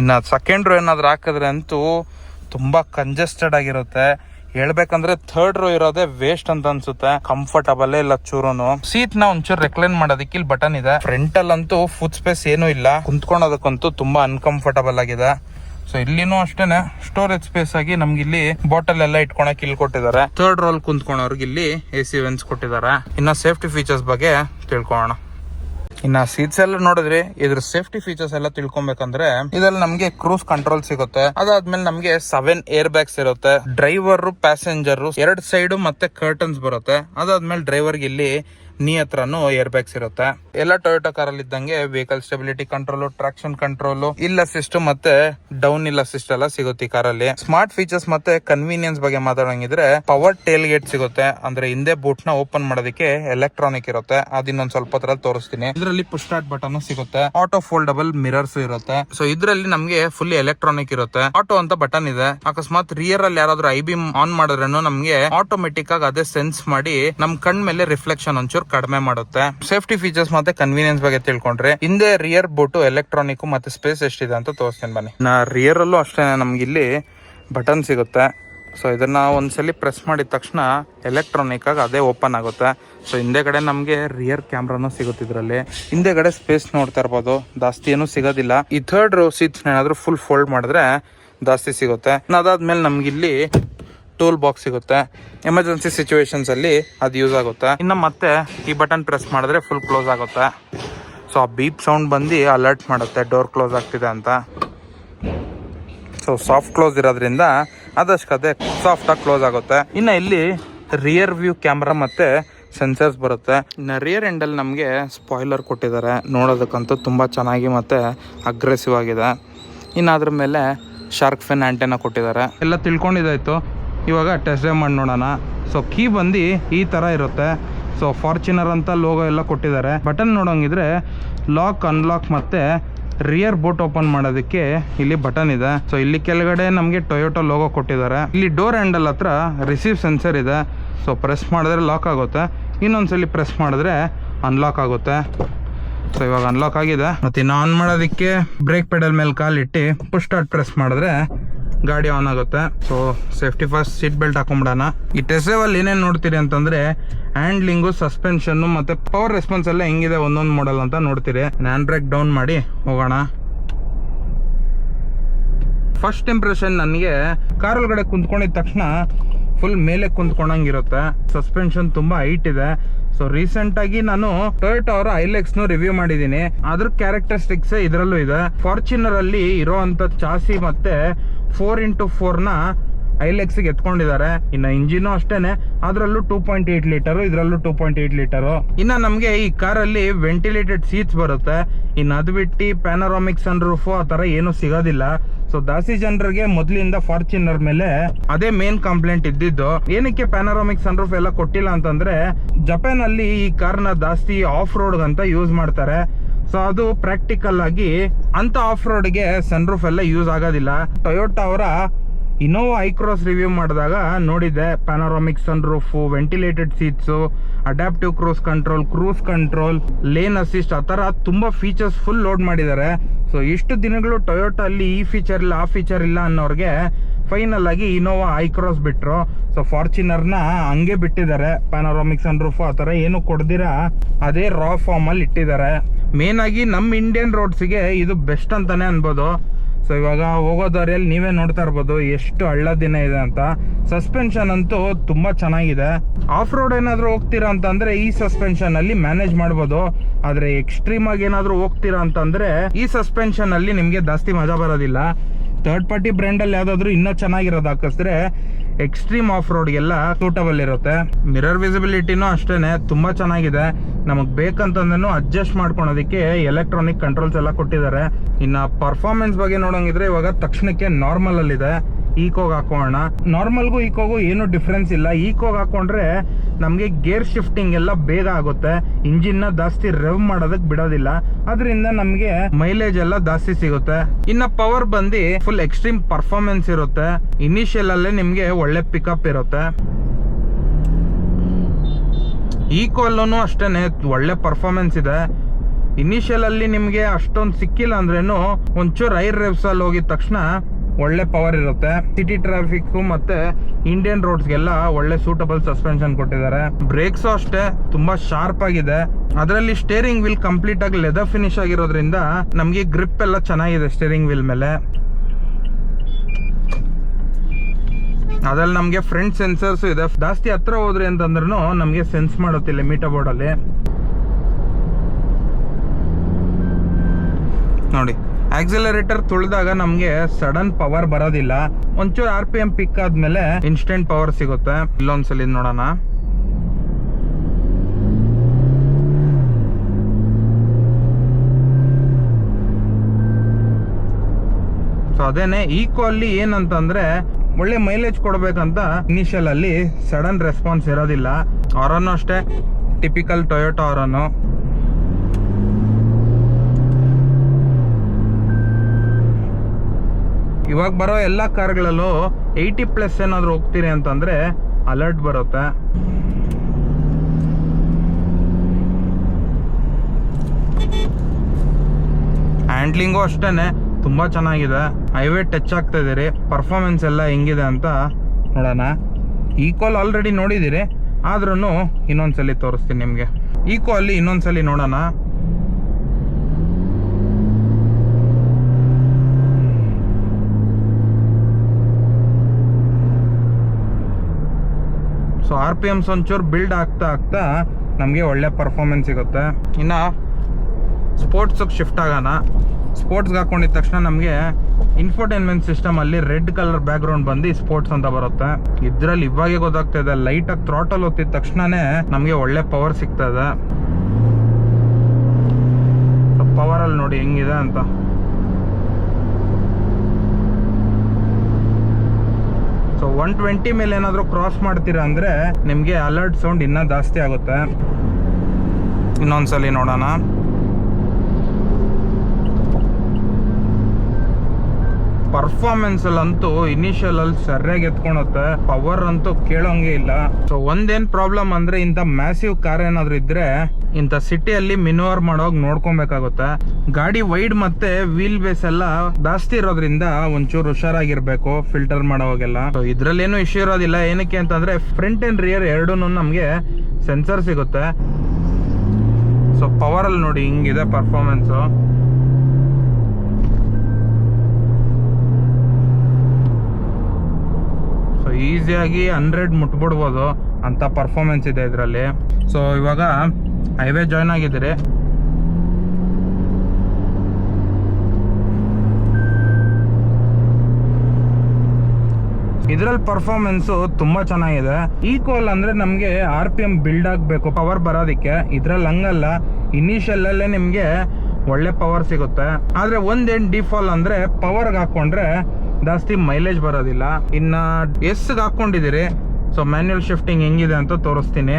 ಇನ್ನ ಸೆಕೆಂಡ್ ರೋ ಏನಾದ್ರು ಹಾಕಿದ್ರೆ ಅಂತೂ ತುಂಬಾ ಕಂಜೆಸ್ಟೆಡ್ ಆಗಿರುತ್ತೆ. ಹೇಳ್ಬೇಕಂದ್ರೆ ಥರ್ಡ್ ರೋ ಇರೋದೇ ವೇಸ್ಟ್ ಅಂತ ಅನ್ಸುತ್ತೆ. ಕಂಫರ್ಟಬಲ್ ಇಲ್ಲ ಚೂರುನು. ಸೀಟ್ನ ಒಂಚೂರು ರೆಕ್ಲೈನ್ ಮಾಡೋದಕ್ಕೆ ಇಲ್ಲಿ ಬಟನ್ ಇದೆ. ಫ್ರಂಟ್ ಅಲ್ಲಂತೂ ಫುಡ್ ಸ್ಪೇಸ್ ಏನೂ ಇಲ್ಲ. ಕುಂತ್ಕೊಳೋದಕ್ಕಂತೂ ತುಂಬಾ ಅನ್ಕಂಫರ್ಟಬಲ್ ಆಗಿದೆ. ಸೊ ಇಲ್ಲಿನೂ ಅಷ್ಟೇನೆ. ಸ್ಟೋರೇಜ್ ಸ್ಪೇಸ್ ಆಗಿ ನಮ್ಗೆ ಇಲ್ಲಿ ಬಾಟಲ್ ಎಲ್ಲ ಇಟ್ಕೊಳಕ್ ಇಲ್ಲಿ ಕೊಟ್ಟಿದ್ದಾರೆ. ಥರ್ಡ್ ರೋಲ್ ಕುಂತ್ಕೊಳೋರ್ಗೆ ಇಲ್ಲಿ ಎ ಸಿ ವೆನ್ಸ್ ಕೊಟ್ಟಿದ್ದಾರೆ. ಇನ್ನ ಸೇಫ್ಟಿ ಫೀಚರ್ಸ್ ಬಗ್ಗೆ ತಿಳ್ಕೊಳ್ಳೋಣ. ಇನ್ನ ಸೀಟ್ಸ್ ಎಲ್ಲ ನೋಡಿದ್ರಿ, ಇದ್ರ ಸೇಫ್ಟಿ ಫೀಚರ್ಸ್ ಎಲ್ಲ ತಿಳ್ಕೊಬೇಕಂದ್ರೆ, ಇದ್ರಲ್ಲಿ ನಮ್ಗೆ ಕ್ರೂಸ್ ಕಂಟ್ರೋಲ್ ಸಿಗುತ್ತೆ. ಅದಾದ್ಮೇಲೆ ನಮ್ಗೆ ಸೆವೆನ್ ಏರ್ ಬ್ಯಾಗ್ಸ್ ಇರುತ್ತೆ. ಡ್ರೈವರ್ ಪ್ಯಾಸೆಂಜರ್ ಎರಡ್ ಸೈಡ್ ಮತ್ತೆ ಕರ್ಟನ್ಸ್ ಬರುತ್ತೆ. ಅದಾದ್ಮೇಲೆ ಡ್ರೈವರ್ಗೆ ಇಲ್ಲಿ ನೀ ಹತ್ರನು ಏರ್ ಬ್ಯಾಗ್ಸ್ ಇರುತ್ತೆ. ಎಲ್ಲ ಟೊಯೋಟೋ ಕಾರಲ್ಲಿ ಇದ್ದಂಗೆ vehicle stability control traction control ಇಲ್ಲ ಸಿಸ್ಟಮ್ ಮತ್ತೆ ಡೌನ್ ಇಲ್ಲ ಸಿಸ್ಟಮ್ ಎಲ್ಲ ಸಿಗುತ್ತೆ ಈ ಕಾರಲ್ಲಿ ಸ್ಮಾರ್ಟ್ ಫೀಚರ್ಸ್ ಮತ್ತೆ ಕನ್ವೀನಿಯನ್ಸ್ ಬಗ್ಗೆ ಮಾತಾಡಂಗಿದ್ರೆ ಪವರ್ ಟೇಲ್ ಗೇಟ್ ಸಿಗುತ್ತೆ. ಅಂದ್ರೆ ಹಿಂದೆ ಬೂಟ್ನ ಓಪನ್ ಮಾಡೋದಕ್ಕೆ ಎಲೆಕ್ಟ್ರಾನಿಕ್ ಇರುತ್ತೆ. ಅದಿನ್ನೊಂದ್ ಸ್ವಲ್ಪ ತರ ತೋರಿಸ್ತೀನಿ. ಇದರಲ್ಲಿ ಪುಷ್ ಸ್ಟಾರ್ಟ್ ಬಟನ್ ಸಿಗುತ್ತೆ. ಆಟೋ ಫೋಲ್ಡಬಲ್ ಮಿರರ್ಸ್ ಇರುತ್ತೆ. ಸೊ ಇದರಲ್ಲಿ ನಮಗೆ ಫುಲ್ ಎಲೆಕ್ಟ್ರಾನಿಕ್ ಇರುತ್ತೆ. ಆಟೋ ಅಂತ ಬಟನ್ ಇದೆ. ಅಕಸ್ಮಾತ್ ರಿಯರ್ ಅಲ್ಲಿ ಯಾರಾದ್ರೂ ಐ ಬಿಮ್ ಆನ್ ಮಾಡಿದ್ರೆ ನಮಗೆ ಆಟೋಮೆಟಿಕ್ ಆಗಿ ಅದೇ ಸೆನ್ಸ್ ಮಾಡಿ ನಮ್ ಕಣ್ ಮೇಲೆ ರಿಫ್ಲೆಕ್ಷನ್ ಒಂಚೂರು ಕಡಿಮೆ ಮಾಡುತ್ತೆ. ಸೇಫ್ಟಿ ಫೀಚರ್ಸ್ ಮತ್ತೆ ಕನ್ವೀನಿಯನ್ಸ್ ಬಗ್ಗೆ ತಿಳ್ಕೊಂಡ್ರೆ, ಹಿಂದೆ ರಿಯರ್ ಬೋಟು ಎಲೆಕ್ಟ್ರಾನಿಕ್ ಮತ್ತೆ ಸ್ಪೇಸ್ ಎಷ್ಟಿದೆ ಅಂತ ತೋರಿಸ್ತೀನಿ ಬನ್ನಿ. ನಾ ರಿಯರ್ ಅಲ್ಲೂ ಅಷ್ಟೇ ನಮ್ಗೆ ಇಲ್ಲಿ ಬಟನ್ ಸಿಗುತ್ತೆ. ಸೊ ಇದನ್ನ ಒಂದ್ಸಲಿ ಪ್ರೆಸ್ ಮಾಡಿದ ತಕ್ಷಣ ಎಲೆಕ್ಟ್ರಾನಿಕ್ ಆಗಿ ಅದೇ ಓಪನ್ ಆಗುತ್ತೆ. ಸೊ ಹಿಂದೆಗಡೆ ನಮಗೆ ರಿಯರ್ ಕ್ಯಾಮ್ರಾನು ಸಿಗುತ್ತೆ ಇದರಲ್ಲಿ. ಹಿಂದೆಗಡೆ ಸ್ಪೇಸ್ ನೋಡ್ತಾ ಇರ್ಬೋದು. ಜಾಸ್ತಿ ಏನು ಸಿಗೋದಿಲ್ಲ. ಈ ಥರ್ಡ್ ರೋ ಸೀಟ್ಸ್ ಏನಾದರೂ ಫುಲ್ ಫೋಲ್ಡ್ ಮಾಡಿದ್ರೆ ಜಾಸ್ತಿ ಸಿಗುತ್ತೆ. ಅದಾದ್ಮೇಲೆ ನಮ್ಗೆ ಇಲ್ಲಿ ಟೂಲ್ ಬಾಕ್ಸ್ ಸಿಗುತ್ತೆ. ಎಮರ್ಜೆನ್ಸಿ ಸಿಚುವೇಶನ್ಸ್ ಅಲ್ಲಿ ಅದು ಯೂಸ್ ಆಗುತ್ತೆ. ಇನ್ನು ಮತ್ತೆ ಈ ಬಟನ್ ಪ್ರೆಸ್ ಮಾಡಿದ್ರೆ ಫುಲ್ ಕ್ಲೋಸ್ ಆಗುತ್ತೆ. ಸೊ ಆ ಬೀಪ್ ಸೌಂಡ್ ಬಂದು ಅಲರ್ಟ್ ಮಾಡುತ್ತೆ ಡೋರ್ ಕ್ಲೋಸ್ ಆಗ್ತಿದೆ ಅಂತ. ಸೊ ಸಾಫ್ಟ್ ಕ್ಲೋಸ್ ಇರೋದ್ರಿಂದ ಆದಷ್ಟು ಸಾಫ್ಟ್ ಆಗಿ ಕ್ಲೋಸ್ ಆಗುತ್ತೆ. ಇನ್ನು ಇಲ್ಲಿ ರಿಯರ್ ವ್ಯೂ ಕ್ಯಾಮ್ರಾ ಮತ್ತೆ ಸೆನ್ಸರ್ಸ್ ಬರುತ್ತೆ. ಇನ್ನು ರಿಯರ್ ಎಂಡಲ್ಲಿ ನಮಗೆ ಸ್ಪಾಯ್ಲರ್ ಕೊಟ್ಟಿದ್ದಾರೆ. ನೋಡೋದಕ್ಕಂತೂ ತುಂಬ ಚೆನ್ನಾಗಿ ಮತ್ತು ಅಗ್ರೆಸಿವ್ ಆಗಿದೆ. ಇನ್ನು ಅದ್ರ ಮೇಲೆ ಶಾರ್ಕ್ ಫೆನ್ ಆ್ಯಂಟೆನ ಕೊಟ್ಟಿದ್ದಾರೆ. ಎಲ್ಲ ತಿಳ್ಕೊಂಡಿದ್ದಾಯ್ತು? ಇವಾಗ ಟೆಸ್ಟ್ ಡ್ರೈವ್ ಮಾಡಿ ನೋಡೋಣ. ಸೊ ಕೀ ಬಂದು ಈ ಥರ ಇರುತ್ತೆ. ಸೊ ಫಾರ್ಚುನರ್ ಅಂತ ಲೋಗೋ ಎಲ್ಲ ಕೊಟ್ಟಿದ್ದಾರೆ. ಬಟನ್ ನೋಡೋಂಗಿದ್ರೆ ಲಾಕ್ ಅನ್ಲಾಕ್ ಮತ್ತು ರಿಯರ್ ಬೋಟ್ ಓಪನ್ ಮಾಡೋದಕ್ಕೆ ಇಲ್ಲಿ ಬಟನ್ ಇದೆ. ಸೊ ಇಲ್ಲಿ ಕೆಳಗಡೆ ನಮಗೆ ಟೊಯೋಟೋ ಲೋಗೋ ಕೊಟ್ಟಿದ್ದಾರೆ. ಇಲ್ಲಿ ಡೋರ್ ಹ್ಯಾಂಡಲ್ ಹತ್ರ ರಿಸೀವ್ ಸೆನ್ಸರ್ ಇದೆ. ಸೊ ಪ್ರೆಸ್ ಮಾಡಿದ್ರೆ ಲಾಕ್ ಆಗುತ್ತೆ. ಇನ್ನೊಂದ್ಸಲಿ ಪ್ರೆಸ್ ಮಾಡಿದ್ರೆ ಅನ್ಲಾಕ್ ಆಗುತ್ತೆ. ಸೊ ಇವಾಗ ಅನ್ಲಾಕ್ ಆಗಿದೆ. ಮತ್ತೆ ಇನ್ನು ಆನ್ ಮಾಡೋದಕ್ಕೆ ಬ್ರೇಕ್ ಪೆಡಲ್ ಮೇಲೆ ಕಾಲಿಟ್ಟು ಪುಷ್ ಸ್ಟಾರ್ಟ್ ಪ್ರೆಸ್ ಮಾಡಿದ್ರೆ ಗಾಡಿ ಆನ್ ಆಗುತ್ತೆ. So safety first seat belt ಹಾಕೊಂಡ್ಬಿಡೋಣ ಈ ಟೆಸೆವಲ್ಲಿ ಏನೇನು ನೋಡ್ತೀರಿ ಅಂತಂದ್ರೆ ಹ್ಯಾಂಡ್ಲಿಂಗು ಸಸ್ಪೆನ್ಷನ್ನು ಮತ್ತೆ ಪವರ್ ರೆಸ್ಪಾನ್ಸ್ ಎಲ್ಲ ಹೆಂಗಿದೆ ಒಂದೊಂದು ಮಾಡಲ್ ಅಂತ ನೋಡ್ತೀರಿ. ಹ್ಯಾಂಡ್ ಬ್ರೇಕ್ ಡೌನ್ ಮಾಡಿ ಹೋಗೋಣ. ಫಸ್ಟ್ ಇಂಪ್ರೆಷನ್ ನನಗೆ ಕಾರ್ ಒಳಗಡೆ ಕುಂತ್ಕೊಂಡಿದ ತಕ್ಷಣ ಫುಲ್ ಮೇಲೆ ಕುಂತ್ಕೊಂಡಂಗಿರುತ್ತೆ. ಸಸ್ಪೆನ್ಷನ್ ತುಂಬಾ ಹೈಟ್ ಇದೆ. ಸೊ ರೀಸೆಂಟ್ ಆಗಿ ನಾನು ಟೊಯೋಟೋ ಅವರ ಐಲೆಕ್ಸ್ ನು ರಿವ್ಯೂ ಮಾಡಿದ್ದೀನಿ. ಅದ್ರ ಕ್ಯಾರೆಕ್ಟರಿಸ್ಟಿಕ್ಸ್ ಇದರಲ್ಲೂ ಇದೆ. ಫಾರ್ಚುನರ್ ಅಲ್ಲಿ ಇರೋಂತ ಚಾಸಿ ಮತ್ತೆ ಫೋರ್ ಇಂಟು ಫೋರ್ನ ಐಲೆಕ್ಸಿಗೆ ಎತ್ಕೊಂಡಿದ್ದಾರೆ. ಇನ್ನು ಇಂಜಿನ್ ಅಷ್ಟೇನೆ, ಅದರಲ್ಲೂ ಟೂ ಪಾಯಿಂಟ್ ಏಟ್ ಲೀಟರು ಇದರಲ್ಲೂ ಟೂ ಪಾಯಿಂಟ್ ಏಟ್ ಲೀಟರು ಇನ್ನು ನಮಗೆ ಈ ಕಾರಲ್ಲಿ ವೆಂಟಿಲೇಟೆಡ್ ಸೀಟ್ಸ್ ಬರುತ್ತೆ. ಇನ್ನು ಅದು ಬಿಟ್ಟು ಪ್ಯಾನರಾಮಿಕ್ ಸನ್ ರೂಫು ಆ ಥರ ಏನೂ ಸಿಗೋದಿಲ್ಲ. ಸೊ ದಾಸಿ ಜನರಿಗೆ ಮೊದಲಿಂದ ಫಾರ್ಚುನರ್ ಮೇಲೆ ಅದೇ ಮೇನ್ ಕಂಪ್ಲೇಂಟ್ ಇದ್ದಿದ್ದು. ಏನಕ್ಕೆ ಪ್ಯಾನರಾಮಿಕ್ ಸನ್ ರೂಫ್ ಎಲ್ಲ ಕೊಟ್ಟಿಲ್ಲ ಅಂತಂದ್ರೆ ಜಪಾನ್ ಅಲ್ಲಿ ಈ ಕಾರ್ನ ಜಾಸ್ತಿ ಆಫ್ ರೋಡ್ ಅಂತ ಯೂಸ್ ಮಾಡ್ತಾರೆ. ಸೊ ಅದು ಪ್ರಾಕ್ಟಿಕಲ್ ಆಗಿ ಅಂತ ಆಫ್ ರೋಡ್ಗೆ ಸನ್ ರೂಫ್ ಎಲ್ಲ ಯೂಸ್ ಆಗೋದಿಲ್ಲ. ಟೊಯೋಟಾ ಅವರ ಇನೋವಾ ಐಕ್ರಾಸ್ ರಿವ್ಯೂ ಮಾಡಿದಾಗ ನೋಡಿದ್ದೆ panoramic sun roof ventilated seats adaptive cruise control cruise control lane assist ಆ ಥರ ತುಂಬ ಫೀಚರ್ಸ್ ಫುಲ್ ಲೋಡ್ ಮಾಡಿದ್ದಾರೆ. ಸೊ ಇಷ್ಟು ದಿನಗಳು ಟೊಯೋಟಲ್ಲಿ ಈ ಫೀಚರ್ ಇಲ್ಲ, ಆ ಫೀಚರ್ ಇಲ್ಲ ಅನ್ನೋರಿಗೆ ಫೈನಲ್ ಆಗಿ ಇನೋವಾ ಐಕ್ರಾಸ್ ಬಿಟ್ರು. ಸೊ ಫಾರ್ಚುನರ್ನ ಹಂಗೆ ಬಿಟ್ಟಿದ್ದಾರೆ. ಪ್ಯಾನರಾಮಿಕ್ ಅಂಡ್ ರೂಫ್ ಆ ಥರ ಏನು ಕೊಡ್ದಿರ, ಅದೇ ರಾ ಫಾರ್ಮ್ ಅಲ್ಲಿ ಇಟ್ಟಿದ್ದಾರೆ. ಮೇನ್ ಆಗಿ ನಮ್ಮ ಇಂಡಿಯನ್ ರೋಡ್ಸ್ಗೆ ಇದು ಬೆಸ್ಟ್ ಅಂತಾನೆ ಅನ್ಬೋದು. ಸೊ ಇವಾಗ ಹೋಗೋ ದಾರಿಯಲ್ಲಿ ನೀವೇ ನೋಡ್ತಾ ಇರ್ಬೋದು, ಎಷ್ಟು ಹಳ್ಳ ದಿನ ಇದೆ ಅಂತ. ಸಸ್ಪೆನ್ಷನ್ ಅಂತೂ ತುಂಬಾ ಚೆನ್ನಾಗಿದೆ. ಆಫ್ ರೋಡ್ ಏನಾದರೂ ಹೋಗ್ತೀರಾ ಅಂತಂದರೆ ಈ ಸಸ್ಪೆನ್ಷನ್ ಅಲ್ಲಿ ಮ್ಯಾನೇಜ್ ಮಾಡ್ಬೋದು. ಆದರೆ ಎಕ್ಸ್ಟ್ರೀಮ್ ಆಗಿ ಏನಾದರೂ ಹೋಗ್ತೀರಾ ಅಂತಂದರೆ ಈ ಸಸ್ಪೆನ್ಷನ್ ಅಲ್ಲಿ ನಿಮಗೆ ಜಾಸ್ತಿ ಮಜಾ ಬರೋದಿಲ್ಲ. ಥರ್ಡ್ ಪಾರ್ಟಿ ಬ್ರ್ಯಾಂಡಲ್ಲಿ ಯಾವುದಾದ್ರೂ ಇನ್ನೂ ಚೆನ್ನಾಗಿರೋದು ಹಾಕಿಸಿದ್ರೆ ಎಕ್ಸ್ಟ್ರೀಮ್ ಆಫ್ ರೋಡ್ಗೆಲ್ಲ ಸೂಟಬಲ್ ಇರುತ್ತೆ. ಮಿರರ್ ವಿಸಿಬಿಲಿಟಿನೂ ಅಷ್ಟೇನೆ, ತುಂಬಾ ಚೆನ್ನಾಗಿದೆ. ನಮಗೆ ಬೇಕಂತಂದ್ರೂ ಅಡ್ಜಸ್ಟ್ ಮಾಡ್ಕೊಳೋದಕ್ಕೆ ಎಲೆಕ್ಟ್ರಾನಿಕ್ ಕಂಟ್ರೋಲ್ಸ್ ಎಲ್ಲ ಕೊಟ್ಟಿದ್ದಾರೆ. ಇನ್ನ ಪರ್ಫಾರ್ಮೆನ್ಸ್ ಬಗ್ಗೆ ನೋಡೋಂಗಿದ್ರೆ ಇವಾಗ ತಕ್ಷಣಕ್ಕೆ ನಾರ್ಮಲ್ ಅಲ್ಲಿದೆ. ಈಕೋಗ್ ಹಾಕೋಣ. ನಾರ್ಮಲ್ಗೂ ಈಕೋಗೂ ಏನು ಡಿಫ್ರೆನ್ಸ್ ಇಲ್ಲ. ಈಕೋಗ್ ಹಾಕೊಂಡ್ರೆ ನಮಗೆ ಗೇರ್ ಶಿಫ್ಟಿಂಗ್ ಎಲ್ಲ ಬೇಗ ಆಗುತ್ತೆ. ಇಂಜಿನ್ನ ಜಾಸ್ತಿ ರೆವ್ ಮಾಡೋದಕ್ಕೆ ಬಿಡೋದಿಲ್ಲ. ಅದರಿಂದ ನಮಗೆ ಮೈಲೇಜ್ ಎಲ್ಲ ಜಾಸ್ತಿ ಸಿಗುತ್ತೆ. ಇನ್ನ ಪವರ್ ಬಂದು ಫುಲ್ ಎಕ್ಸ್ಟ್ರೀಮ್ ಪರ್ಫಾರ್ಮೆನ್ಸ್ ಇರುತ್ತೆ. ಇನಿಷಿಯಲ್ ನಿಮಗೆ ಒಳ್ಳೆ ಪಿಕಪ್ ಇರುತ್ತೆ. ಈಕ್ವಲ್ಲೂ ಅಷ್ಟೇನೆ, ಒಳ್ಳೆ ಪರ್ಫಾರ್ಮೆನ್ಸ್ ಇದೆ. ಇನಿಷಿಯಲ್ ಅಲ್ಲಿ ನಿಮಗೆ ಅಷ್ಟೊಂದು ಸಿಕ್ಕಿಲ್ಲ ಅಂದ್ರೇನು ಒಂಚೂರು ಐರ್ ರೆವ್ಸಲ್ಲಿ ಹೋಗಿದ ತಕ್ಷಣ ಒಳ್ಳೆ ಪವರ್ ಇರುತ್ತೆ. ಸಿಟಿ ಟ್ರಾಫಿಕ್ ಮತ್ತೆ ಇಂಡಿಯನ್ ರೋಡ್ಸ್ಗೆಲ್ಲ ಒಳ್ಳೆ ಸೂಟಬಲ್ ಸಸ್ಪೆನ್ಷನ್ ಕೊಟ್ಟಿದ್ದಾರೆ. ಬ್ರೇಕ್ಸ್ ಅಷ್ಟೇ, ತುಂಬಾ ಶಾರ್ಪ್ ಆಗಿದೆ. ಅದರಲ್ಲಿ ಸ್ಟೇರಿಂಗ್ ವೀಲ್ ಕಂಪ್ಲೀಟ್ ಆಗಿ ಲೆದರ್ ಫಿನಿಶ್ ಆಗಿರೋದ್ರಿಂದ ನಮಗೆ ಗ್ರಿಪ್ ಎಲ್ಲ ಚೆನ್ನಾಗಿದೆ ಸ್ಟೇರಿಂಗ್ ವೀಲ್ ಮೇಲೆ. ಅದ್ರಲ್ಲಿ ನಮಗೆ ಫ್ರಂಟ್ ಸೆನ್ಸರ್ಸ್ ಇದೆ. ಜಾಸ್ತಿ ಹತ್ರ ಹೋದ್ರಿ ಅಂತಂದ್ರೂ ನಮಗೆ ಸೆನ್ಸ್ ಮಾಡುತ್ತಿಲ್ಲ ಮೀಟರ್ ಬೋರ್ಡ್ ಅಲ್ಲಿ. ನೋಡಿ. ಆಕ್ಸಿಲರೇಟರ್ ತುಳಿದಾಗ ನಮಗೆ ಸಡನ್ ಪವರ್ ಬರೋದಿಲ್ಲ. ಒಂಚೂರು ಆರ್ ಪಿ ಎಂ ಪಿಕ್ ಆದ್ಮೇಲೆ ಇನ್ಸ್ಟೆಂಟ್ ಪವರ್ ಸಿಗುತ್ತೆ. ಇಲ್ಲೊಂದ್ಸಲಿ ನೋಡೋಣ. ಸೊ ಅದೇನೆ ಈಕೋ ಅಲ್ಲಿ ಏನಂತಂದ್ರೆ ಒಳ್ಳೆ ಮೈಲೇಜ್ ಕೊಡ್ಬೇಕಂತ ಇನಿಷಿಯಲ್ ಅಲ್ಲಿ ಸಡನ್ ರೆಸ್ಪಾನ್ಸ್ ಇರೋದಿಲ್ಲ. ಆರನ್ನು ಅಷ್ಟೇ ಟಿಪಿಕಲ್ ಟೊಯೋಟೋ ಆರನ್ನು ಇವಾಗ ಬರೋ ಎಲ್ಲ ಕಾರ್ಗಳಲ್ಲೂ ಏಯ್ಟಿ ಪ್ಲಸ್ ಏನಾದರೂ ಹೋಗ್ತೀರಿ ಅಂತಂದ್ರೆ ಅಲರ್ಟ್ ಬರುತ್ತೆ. ಹ್ಯಾಂಡ್ಲಿಂಗು ಅಷ್ಟೇನೆ, ತುಂಬಾ ಚೆನ್ನಾಗಿದೆ. ಹೈವೇ ಟಚ್ ಆಗ್ತಾ ಇದೀರಿ ಪರ್ಫಾರ್ಮೆನ್ಸ್ ಎಲ್ಲ ಹೆಂಗಿದೆ ಅಂತ ನೋಡೋಣ ಈಕ್ವಲ್ ಆಲ್ರೆಡಿ ನೋಡಿದ್ದೀರಿ. ಆದ್ರೂ ಇನ್ನೊಂದ್ಸಲಿ ತೋರಿಸ್ತೀನಿ ನಿಮಗೆ. ಈಕೋ ಅಲ್ಲಿ ಇನ್ನೊಂದ್ಸಲಿ ನೋಡೋಣ. ಸೊ ಆರ್ ಪಿ ಎಮ್ಸ್ ಒಂಚೂರು ಬಿಲ್ಡ್ ಆಗ್ತಾ ಆಗ್ತಾ ನಮಗೆ ಒಳ್ಳೆ ಪರ್ಫಾರ್ಮೆನ್ಸ್ ಸಿಗುತ್ತೆ. ಇನ್ನು ಸ್ಪೋರ್ಟ್ಸಿಗೆ ಶಿಫ್ಟ್ ಆಗೋಣ. ಸ್ಪೋರ್ಟ್ಸ್ಗೆ ಹಾಕೊಂಡಿದ ತಕ್ಷಣ ನಮಗೆ ಇನ್ಫೋಟೈನ್ಮೆಂಟ್ ಸಿಸ್ಟಮಲ್ಲಿ ರೆಡ್ ಕಲರ್ ಬ್ಯಾಕ್ಗ್ರೌಂಡ್ ಬಂದು ಸ್ಪೋರ್ಟ್ಸ್ ಅಂತ ಬರುತ್ತೆ. ಇದರಲ್ಲಿ ಇವಾಗೆ ಗೊತ್ತಾಗ್ತಾ ಇದೆ ಲೈಟಾಗಿ ಥ್ರಾಟಲ್ ಒತ್ತಿದ ತಕ್ಷಣನೇ ನಮಗೆ ಒಳ್ಳೆ ಪವರ್ ಸಿಗ್ತದೆ ಪವರ್ ಪವರಲ್ಲಿ ನೋಡಿ ಹೆಂಗಿದೆ ಅಂತ. ಒನ್ ಟ್ವೆಂಟಿ ಮೇಲೆ ಏನಾದರೂ ಕ್ರಾಸ್ ಮಾಡ್ತೀರಾ ಅಂದರೆ ನಿಮಗೆ ಅಲರ್ಟ್ ಸೌಂಡ್ ಇನ್ನೂ ಜಾಸ್ತಿ ಆಗುತ್ತೆ. ಇನ್ನೊಂದ್ಸಲಿ ನೋಡೋಣ. ಪರ್ಫಾರ್ಮೆನ್ಸ್ ಅಂತೂ ಇನಿಷಿಯಲ್ ಅಲ್ಲಿ ಸರಿಯಾಗಿ ಎತ್ಕೊಳುತ್ತೆ ಪವರ್ ಅಂತೂ ಕೇಳೋಂಗೆ ಇಲ್ಲ. ಸೊ ಒಂದೇನ್ ಪ್ರಾಬ್ಲಮ್ ಅಂದ್ರೆ ಇಂಥ ಮ್ಯಾಸಿವ್ ಕಾರ್ ಏನಾದ್ರು ಇದ್ರೆ ಇಂಥ ಸಿಟಿಯಲ್ಲಿ ಮಿನೋವರ್ ಮಾಡೋವಾಗ ನೋಡ್ಕೊಬೇಕಾಗುತ್ತೆ. ಗಾಡಿ ವೈಡ್ ಮತ್ತೆ ವೀಲ್ ಬೇಸ್ ಎಲ್ಲ ಜಾಸ್ತಿ ಇರೋದ್ರಿಂದ ಒಂಚೂರು ಹುಷಾರಾಗಿರ್ಬೇಕು ಫಿಲ್ಟರ್ ಮಾಡೋವಾಗೆಲ್ಲ. ಸೊ ಇದ್ರಲ್ಲೇನು ಇಶ್ಯೂ ಇರೋದಿಲ್ಲ. ಏನಕ್ಕೆ ಅಂತಂದ್ರೆ ಫ್ರಂಟ್ ಅಂಡ್ ರಿಯರ್ ಎರಡೂ ನಮಗೆ ಸೆನ್ಸರ್ ಸಿಗುತ್ತೆ. ಸೊ ಪವರ್ ಅಲ್ಲಿ ನೋಡಿ ಹಿಂಗಿದೆ ಪರ್ಫಾರ್ಮೆನ್ಸು ಈಸಿಯಾಗಿ ಹಂಡ್ರೆಡ್ ಮುಟ್ಬಿಡ್ಬೋದು ಅಂತ ಪರ್ಫಾರ್ಮೆನ್ಸ್ ಇದೆ ಇದರಲ್ಲಿ. ಸೊ ಇವಾಗ ಹೈವೇ ಜಾಯ್ನ್ ಆಗಿದ್ದೀರಿ. ಇದ್ರಲ್ಲಿ ಪರ್ಫಾರ್ಮೆನ್ಸು ತುಂಬಾ ಚೆನ್ನಾಗಿದೆ. ಈಕ್ವಲ್ ಅಂದ್ರೆ ನಮಗೆ ಆರ್ ಪಿ ಎಂ ಬಿಲ್ಡ್ ಆಗಬೇಕು ಪವರ್ ಬರೋದಕ್ಕೆ. ಇದ್ರಲ್ಲಿ ಹಂಗಲ್ಲ ಇನಿಷಿಯಲ್ ಅಲ್ಲೇ ನಿಮಗೆ ಒಳ್ಳೆ ಪವರ್ ಸಿಗುತ್ತೆ. ಆದ್ರೆ ಒಂದೇನು ಡಿಫಾಲ್ ಅಂದ್ರೆ ಪವರ್ಗೆ ಹಾಕೊಂಡ್ರೆ ಜಾಸ್ತಿ ಮೈಲೇಜ್ ಬರೋದಿಲ್ಲ. ಇನ್ನ ಎಸ್ಗೆ ಹಾಕೊಂಡಿದ್ದೀರಿ. ಸೊ ಮ್ಯಾನ್ಯಲ್ ಶಿಫ್ಟಿಂಗ್ ಹೆಂಗಿದೆ ಅಂತ ತೋರಿಸ್ತೀನಿ.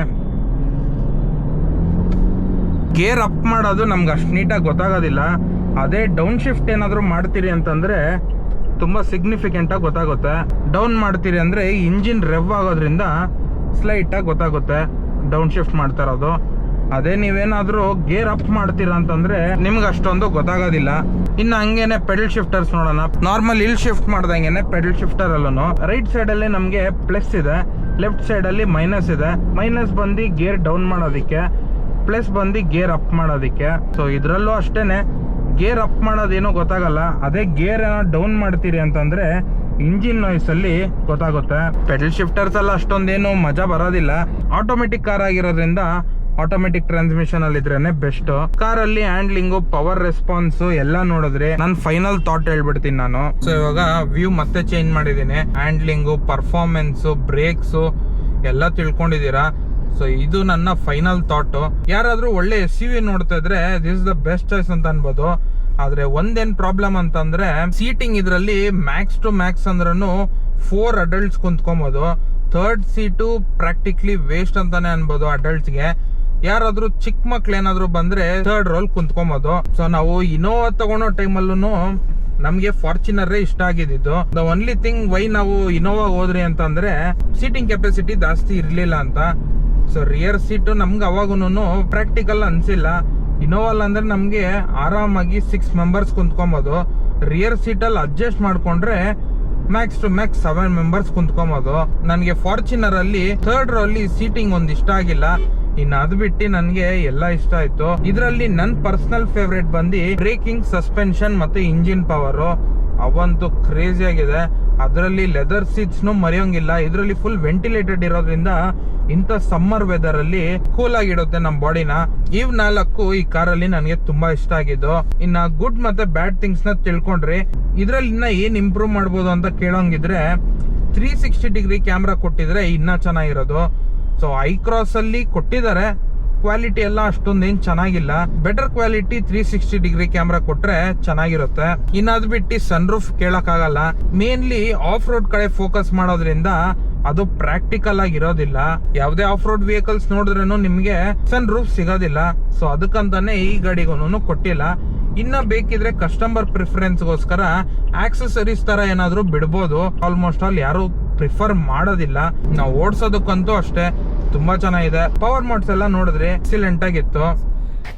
ಗೇರ್ ಅಪ್ ಮಾಡೋದು ನಮ್ಗೆ ಅಷ್ಟು ನೀಟಾಗಿ ಗೊತ್ತಾಗೋದಿಲ್ಲ. ಅದೇ ಡೌನ್ ಶಿಫ್ಟ್ ಏನಾದರೂ ಮಾಡ್ತೀರಿ ಅಂತಂದರೆ ತುಂಬ ಸಿಗ್ನಿಫಿಕೆಂಟಾಗಿ ಗೊತ್ತಾಗುತ್ತೆ. ಡೌನ್ ಮಾಡ್ತೀರಿ ಅಂದರೆ ಇಂಜಿನ್ ರೆವ್ ಆಗೋದ್ರಿಂದ ಸ್ಲೈಟಾಗಿ ಗೊತ್ತಾಗುತ್ತೆ. ಡೌನ್ ಶಿಫ್ಟ್ ಮಾಡ್ತಾ ಇರೋದು. ಅದೇ ನೀವೇನಾದ್ರೂ ಗೇರ್ ಅಪ್ ಮಾಡ್ತೀರಾ ಅಂತಂದ್ರೆ ನಿಮ್ಗೆ ಅಷ್ಟೊಂದು ಗೊತ್ತಾಗೋದಿಲ್ಲ. ಇನ್ನು ಹಂಗೇನೆ ಪೆಡಲ್ ಶಿಫ್ಟರ್ಸ್ ನೋಡೋಣ. ನಾರ್ಮಲ್ ಇಲ್ ಶಿಫ್ಟ್ ಮಾಡ್ದಂಗೆನೆ ಪೆಡಲ್ ಶಿಫ್ಟರ್ ಅಲ್ಲೂ ರೈಟ್ ಸೈಡ್ ಅಲ್ಲಿ ನಮಗೆ ಪ್ಲಸ್ ಇದೆ. ಲೆಫ್ಟ್ ಅಲ್ಲಿ ಮೈನಸ್ ಇದೆ. ಮೈನಸ್ ಬಂದು ಗೇರ್ ಡೌನ್ ಮಾಡೋದಕ್ಕೆ ಪ್ಲಸ್ ಬಂದು ಗೇರ್ ಅಪ್ ಮಾಡೋದಕ್ಕೆ. ಸೊ ಇದರಲ್ಲೂ ಅಷ್ಟೇನೆ ಗೇರ್ ಅಪ್ ಮಾಡೋದೇನೋ ಗೊತ್ತಾಗಲ್ಲ. ಅದೇ ಗೇರ್ ಏನೋ ಡೌನ್ ಮಾಡ್ತೀರಿ ಅಂತಂದ್ರೆ ಇಂಜಿನ್ ನಾಯ್ಸ್ ಅಲ್ಲಿ ಗೊತ್ತಾಗುತ್ತೆ. ಪೆಡಲ್ ಶಿಫ್ಟರ್ಸ್ ಎಲ್ಲ ಅಷ್ಟೊಂದೇನು ಮಜಾ ಬರೋದಿಲ್ಲ. ಆಟೋಮೆಟಿಕ್ ಕಾರ್ ಆಗಿರೋದ್ರಿಂದ ಆಟೋಮೆಟಿಕ್ ಟ್ರಾನ್ಸ್ಮಿಷನ್ ಅಲ್ಲಿ ಇದ್ರೇನೆ ಬೆಸ್ಟ್ ಕಾರ್ ಅಲ್ಲಿ ಹ್ಯಾಂಡ್ಲಿಂಗು ಪವರ್ ರೆಸ್ಪಾನ್ಸ್ ಎಲ್ಲ ನೋಡಿದ್ರೆ ನಾನು ಫೈನಲ್ ಥಾಟ್ ಹೇಳ್ಬಿಡ್ತೀನಿ ನಾನು. ಸೊ ಇವಾಗ ವ್ಯೂ ಮತ್ತೆ ಚೇಂಜ್ ಮಾಡಿದ್ದೀನಿ. ಹ್ಯಾಂಡ್ಲಿಂಗು ಪರ್ಫಾರ್ಮೆನ್ಸ್ ಬ್ರೇಕ್ಸ್ ಎಲ್ಲ ತಿಳ್ಕೊಂಡಿದ್ದೀರಾ? ಸೊ ಇದು ನನ್ನ ಫೈನಲ್ ಥಾಟ್ ಯಾರಾದರೂ ಒಳ್ಳೆ ಎಸ್ ಯು ವಿ ನೋಡ್ತಾ ಇದ್ರೆ ದಿಸ್ ದ ಬೆಸ್ಟ್ ಚಾಯ್ಸ್ ಅಂತ ಅನ್ಬೋದು. ಆದ್ರೆ ಒಂದೇನ್ ಪ್ರಾಬ್ಲಮ್ ಅಂತಂದರೆ ಸೀಟಿಂಗ್ ಇದರಲ್ಲಿ ಮ್ಯಾಕ್ಸ್ ಟು ಮ್ಯಾಕ್ಸ್ ಅಂದ್ರೂ ಫೋರ್ ಅಡಲ್ಟ್ಸ್ ಕುಂತ್ಕೊಬೋದು. ಥರ್ಡ್ ಸೀಟು ಪ್ರಾಕ್ಟಿಕ್ಲಿ ವೇಸ್ಟ್ ಅಂತಾನೆ ಅನ್ಬೋದು ಅಡಲ್ಟ್ಸ್ಗೆ ಯಾರಾದ್ರೂ ಚಿಕ್ಕ ಮಕ್ಳು ಏನಾದ್ರು ಬಂದ್ರೆ ಥರ್ಡ್ ರೋಲ್ ಕುಂತ್ಕೊಂಬೋದು. ಸೊ ನಾವು ಇನೋವಾ ತಗೊಳೋ ಟೈಮಲ್ಲೂ ನಮ್ಗೆ ಫಾರ್ಚುನರೇ ಇಷ್ಟ ಆಗಿದ್ದು ದ ಒನ್ಲಿ ಥಿಂಗ್ ವೈ ನಾವು ಇನೋವಾ ಹೋದ್ರಿ ಅಂತಂದ್ರೆ ಸೀಟಿಂಗ್ ಕೆಪಾಸಿಟಿ ಜಾಸ್ತಿ ಇರ್ಲಿಲ್ಲ ಅಂತ. ಸೊ ರಿಯರ್ ಸೀಟ್ ನಮ್ಗೆ ಅವಾಗೂ ಪ್ರಾಕ್ಟಿಕಲ್ ಅನ್ಸಿಲ್ಲ. ಇನೋವಲ್ ಅಂದ್ರೆ ನಮ್ಗೆ ಆರಾಮಾಗಿ ಸಿಕ್ಸ್ ಮೆಂಬರ್ಸ್ ಕುಂತ್ಕೊಬೋದು. ರಿಯರ್ ಸೀಟಲ್ಲಿ ಅಡ್ಜಸ್ಟ್ ಮಾಡ್ಕೊಂಡ್ರೆ max to max seven members ಕುಂತ್ಕೊಬೋದು. ನನಗೆ ಫಾರ್ಚುನರ್ ಅಲ್ಲಿ ಥರ್ಡ್ ರೋ ಅಲ್ಲಿ ಸೀಟಿಂಗ್ ಒಂದ್ ಇಷ್ಟ ಆಗಿಲ್ಲ. ಇನ್ನು ಅದು ಬಿಟ್ಟು ನನಗೆ ಎಲ್ಲ ಇಷ್ಟ ಆಯ್ತು. ಇದರಲ್ಲಿ ನನ್ನ ಪರ್ಸನಲ್ ಫೇವ್ರೇಟ್ ಬಂದು ಬ್ರೇಕಿಂಗ್ ಸಸ್ಪೆನ್ಷನ್ ಮತ್ತೆ ಇಂಜಿನ್ ಪವರ್ ಅವಂತೂ ಕ್ರೇಜಿ ಆಗಿದೆ. ಅದರಲ್ಲಿ ಲೆದರ್ ಸೀಟ್ಸ್ನು ಮರೆಯೋಂಗಿಲ್ಲ. ಇದರಲ್ಲಿ ಫುಲ್ ವೆಂಟಿಲೇಟೆಡ್ ಇರೋದ್ರಿಂದ ಇಂಥ ಸಮ್ಮರ್ ವೆದರ್ ಅಲ್ಲಿ ಕೂಲ್ ಆಗಿಡುತ್ತೆ ನಮ್ಮ ಬಾಡಿನ ಇವ್ ನಾಲ್ಕು ಈ ಕಾರಲ್ಲಿ ನನಗೆ ತುಂಬಾ ಇಷ್ಟ ಆಗಿದ್ದು. ಇನ್ನ ಗುಡ್ ಮತ್ತೆ ಬ್ಯಾಡ್ ಥಿಂಗ್ಸ್ನ ತಿಳ್ಕೊಂಡ್ರಿ ಇದರಲ್ಲಿ ಇನ್ನ ಏನ್ ಇಂಪ್ರೂವ್ ಮಾಡ್ಬೋದು ಅಂತ ಕೇಳೋಂಗಿದ್ರೆ ತ್ರೀ ಸಿಕ್ಸ್ಟಿ ಡಿಗ್ರಿ ಕ್ಯಾಮ್ರಾ ಕೊಟ್ಟಿದ್ರೆ ಇನ್ನ ಚೆನ್ನಾಗಿರೋದು. ಸೊ ಐ ಕ್ರಾಸ್ ಅಲ್ಲಿ ಕೊಟ್ಟಿದ್ದಾರೆ. ಕ್ವಾಲಿಟಿ ಎಲ್ಲ ಅಷ್ಟೊಂದೇನು ಚೆನ್ನಾಗಿಲ್ಲ. Better quality three sixty degree camera ಕೊಟ್ರೆ ಚೆನ್ನಾಗಿರುತ್ತೆ. ಇನ್ನಾದ್ ಬಿಟ್ಟು ಸನ್ ರೂಫ್ ಕೇಳಕ್ ಆಗಲ್ಲ ಮೇನ್ಲಿ ಆಫ್ ರೋಡ್ ಕಡೆ ಫೋಕಸ್ ಮಾಡೋದ್ರಿಂದ ಅದು ಪ್ರಾಕ್ಟಿಕಲ್ ಆಗಿರೋದಿಲ್ಲ ಯಾವುದೇ ಆಫ್ ರೋಡ್ ವೆಹಿಕಲ್ಸ್ ನೋಡಿದ್ರೂ ನಿಮಗೆ ಸನ್ ರೂಫ್ ಸಿಗೋದಿಲ್ಲ. ಸೊ ಅದಕ್ಕಂತಾನೆ ಈ ಗಾಡಿಗೂ ಕೊಟ್ಟಿಲ್ಲ. ಇನ್ನ ಬೇಕಿದ್ರೆ ಕಸ್ಟಮರ್ ಪ್ರಿಫರೆನ್ಸ್ಗೋಸ್ಕರ ಆಕ್ಸೆಸರೀಸ್ ತರ ಏನಾದರೂ ಬಿಡ್ಬೋದು. ಆಲ್ಮೋಸ್ಟ್ ಆಲ್ ಯಾರು ಪ್ರಿಫರ್ ಮಾಡೋದಿಲ್ಲ. ನಾವು ಓಡಿಸೋದಕ್ಕಂತೂ ಅಷ್ಟೇ. ತುಂಬಾ ಚೆನ್ನಾಗಿದೆ. ಪವರ್ ಮೋಡ್ಸ್ ಎಲ್ಲ ನೋಡಿದ್ರಿ ಎಕ್ಸಿಲೆಂಟ್ ಆಗಿತ್ತು.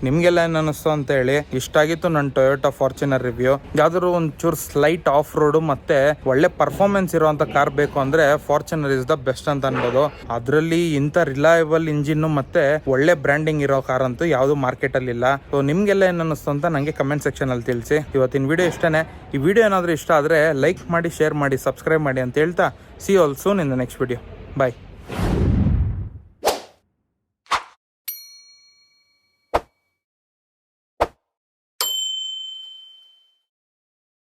ನಿಮ್ಗೆಲ್ಲ ಏನ್ ಅನಿಸ್ತು ಅಂತ ಹೇಳಿ, ಇಷ್ಟ ಆಗಿತ್ತು ನನ್ನ ಟೊಯೋಟಾ ಫಾರ್ಚುನರ್ ರಿವ್ಯೂ ಯಾವ್ದಾದ್ರು ಒಂಚೂರು ಸ್ಲೈಟ್ ಆಫ್ ರೋಡ್ ಮತ್ತೆ ಒಳ್ಳೆ ಪರ್ಫಾರ್ಮೆನ್ಸ್ ಇರುವಂತ ಕಾರ್ ಬೇಕು ಅಂದ್ರೆ ಫಾರ್ಚುನರ್ ಇಸ್ ದ ಬೆಸ್ಟ್ ಅಂತ ಅನ್ಬೋದು. ಅದರಲ್ಲಿ ಇಂಥ ರಿಲಯಬಲ್ ಇಂಜಿನ್ ಮತ್ತೆ ಒಳ್ಳೆ ಬ್ರ್ಯಾಂಡಿಂಗ್ ಇರೋ ಕಾರ್ ಅಂತೂ ಯಾವ್ದು ಮಾರ್ಕೆಟ್ ಅಲ್ಲಿ ಇಲ್ಲ. ಸೊ ನಿಮ್ಗೆಲ್ಲ ಏನ್ ಅನಿಸ್ತು ಅಂತ ನಂಗೆ ಕಮೆಂಟ್ ಸೆಕ್ಷನ್ ಅಲ್ಲಿ ತಿಳಿಸಿ. ಇವತ್ತಿನ ವಿಡಿಯೋ ಇಷ್ಟನೇ. ಈ ವಿಡಿಯೋ ಏನಾದರೂ ಇಷ್ಟ ಆದ್ರೆ ಲೈಕ್ ಮಾಡಿ ಶೇರ್ ಮಾಡಿ ಸಬ್ಸ್ಕ್ರೈಬ್ ಮಾಡಿ ಅಂತ ಹೇಳ್ತಾ see all soon in the next video bye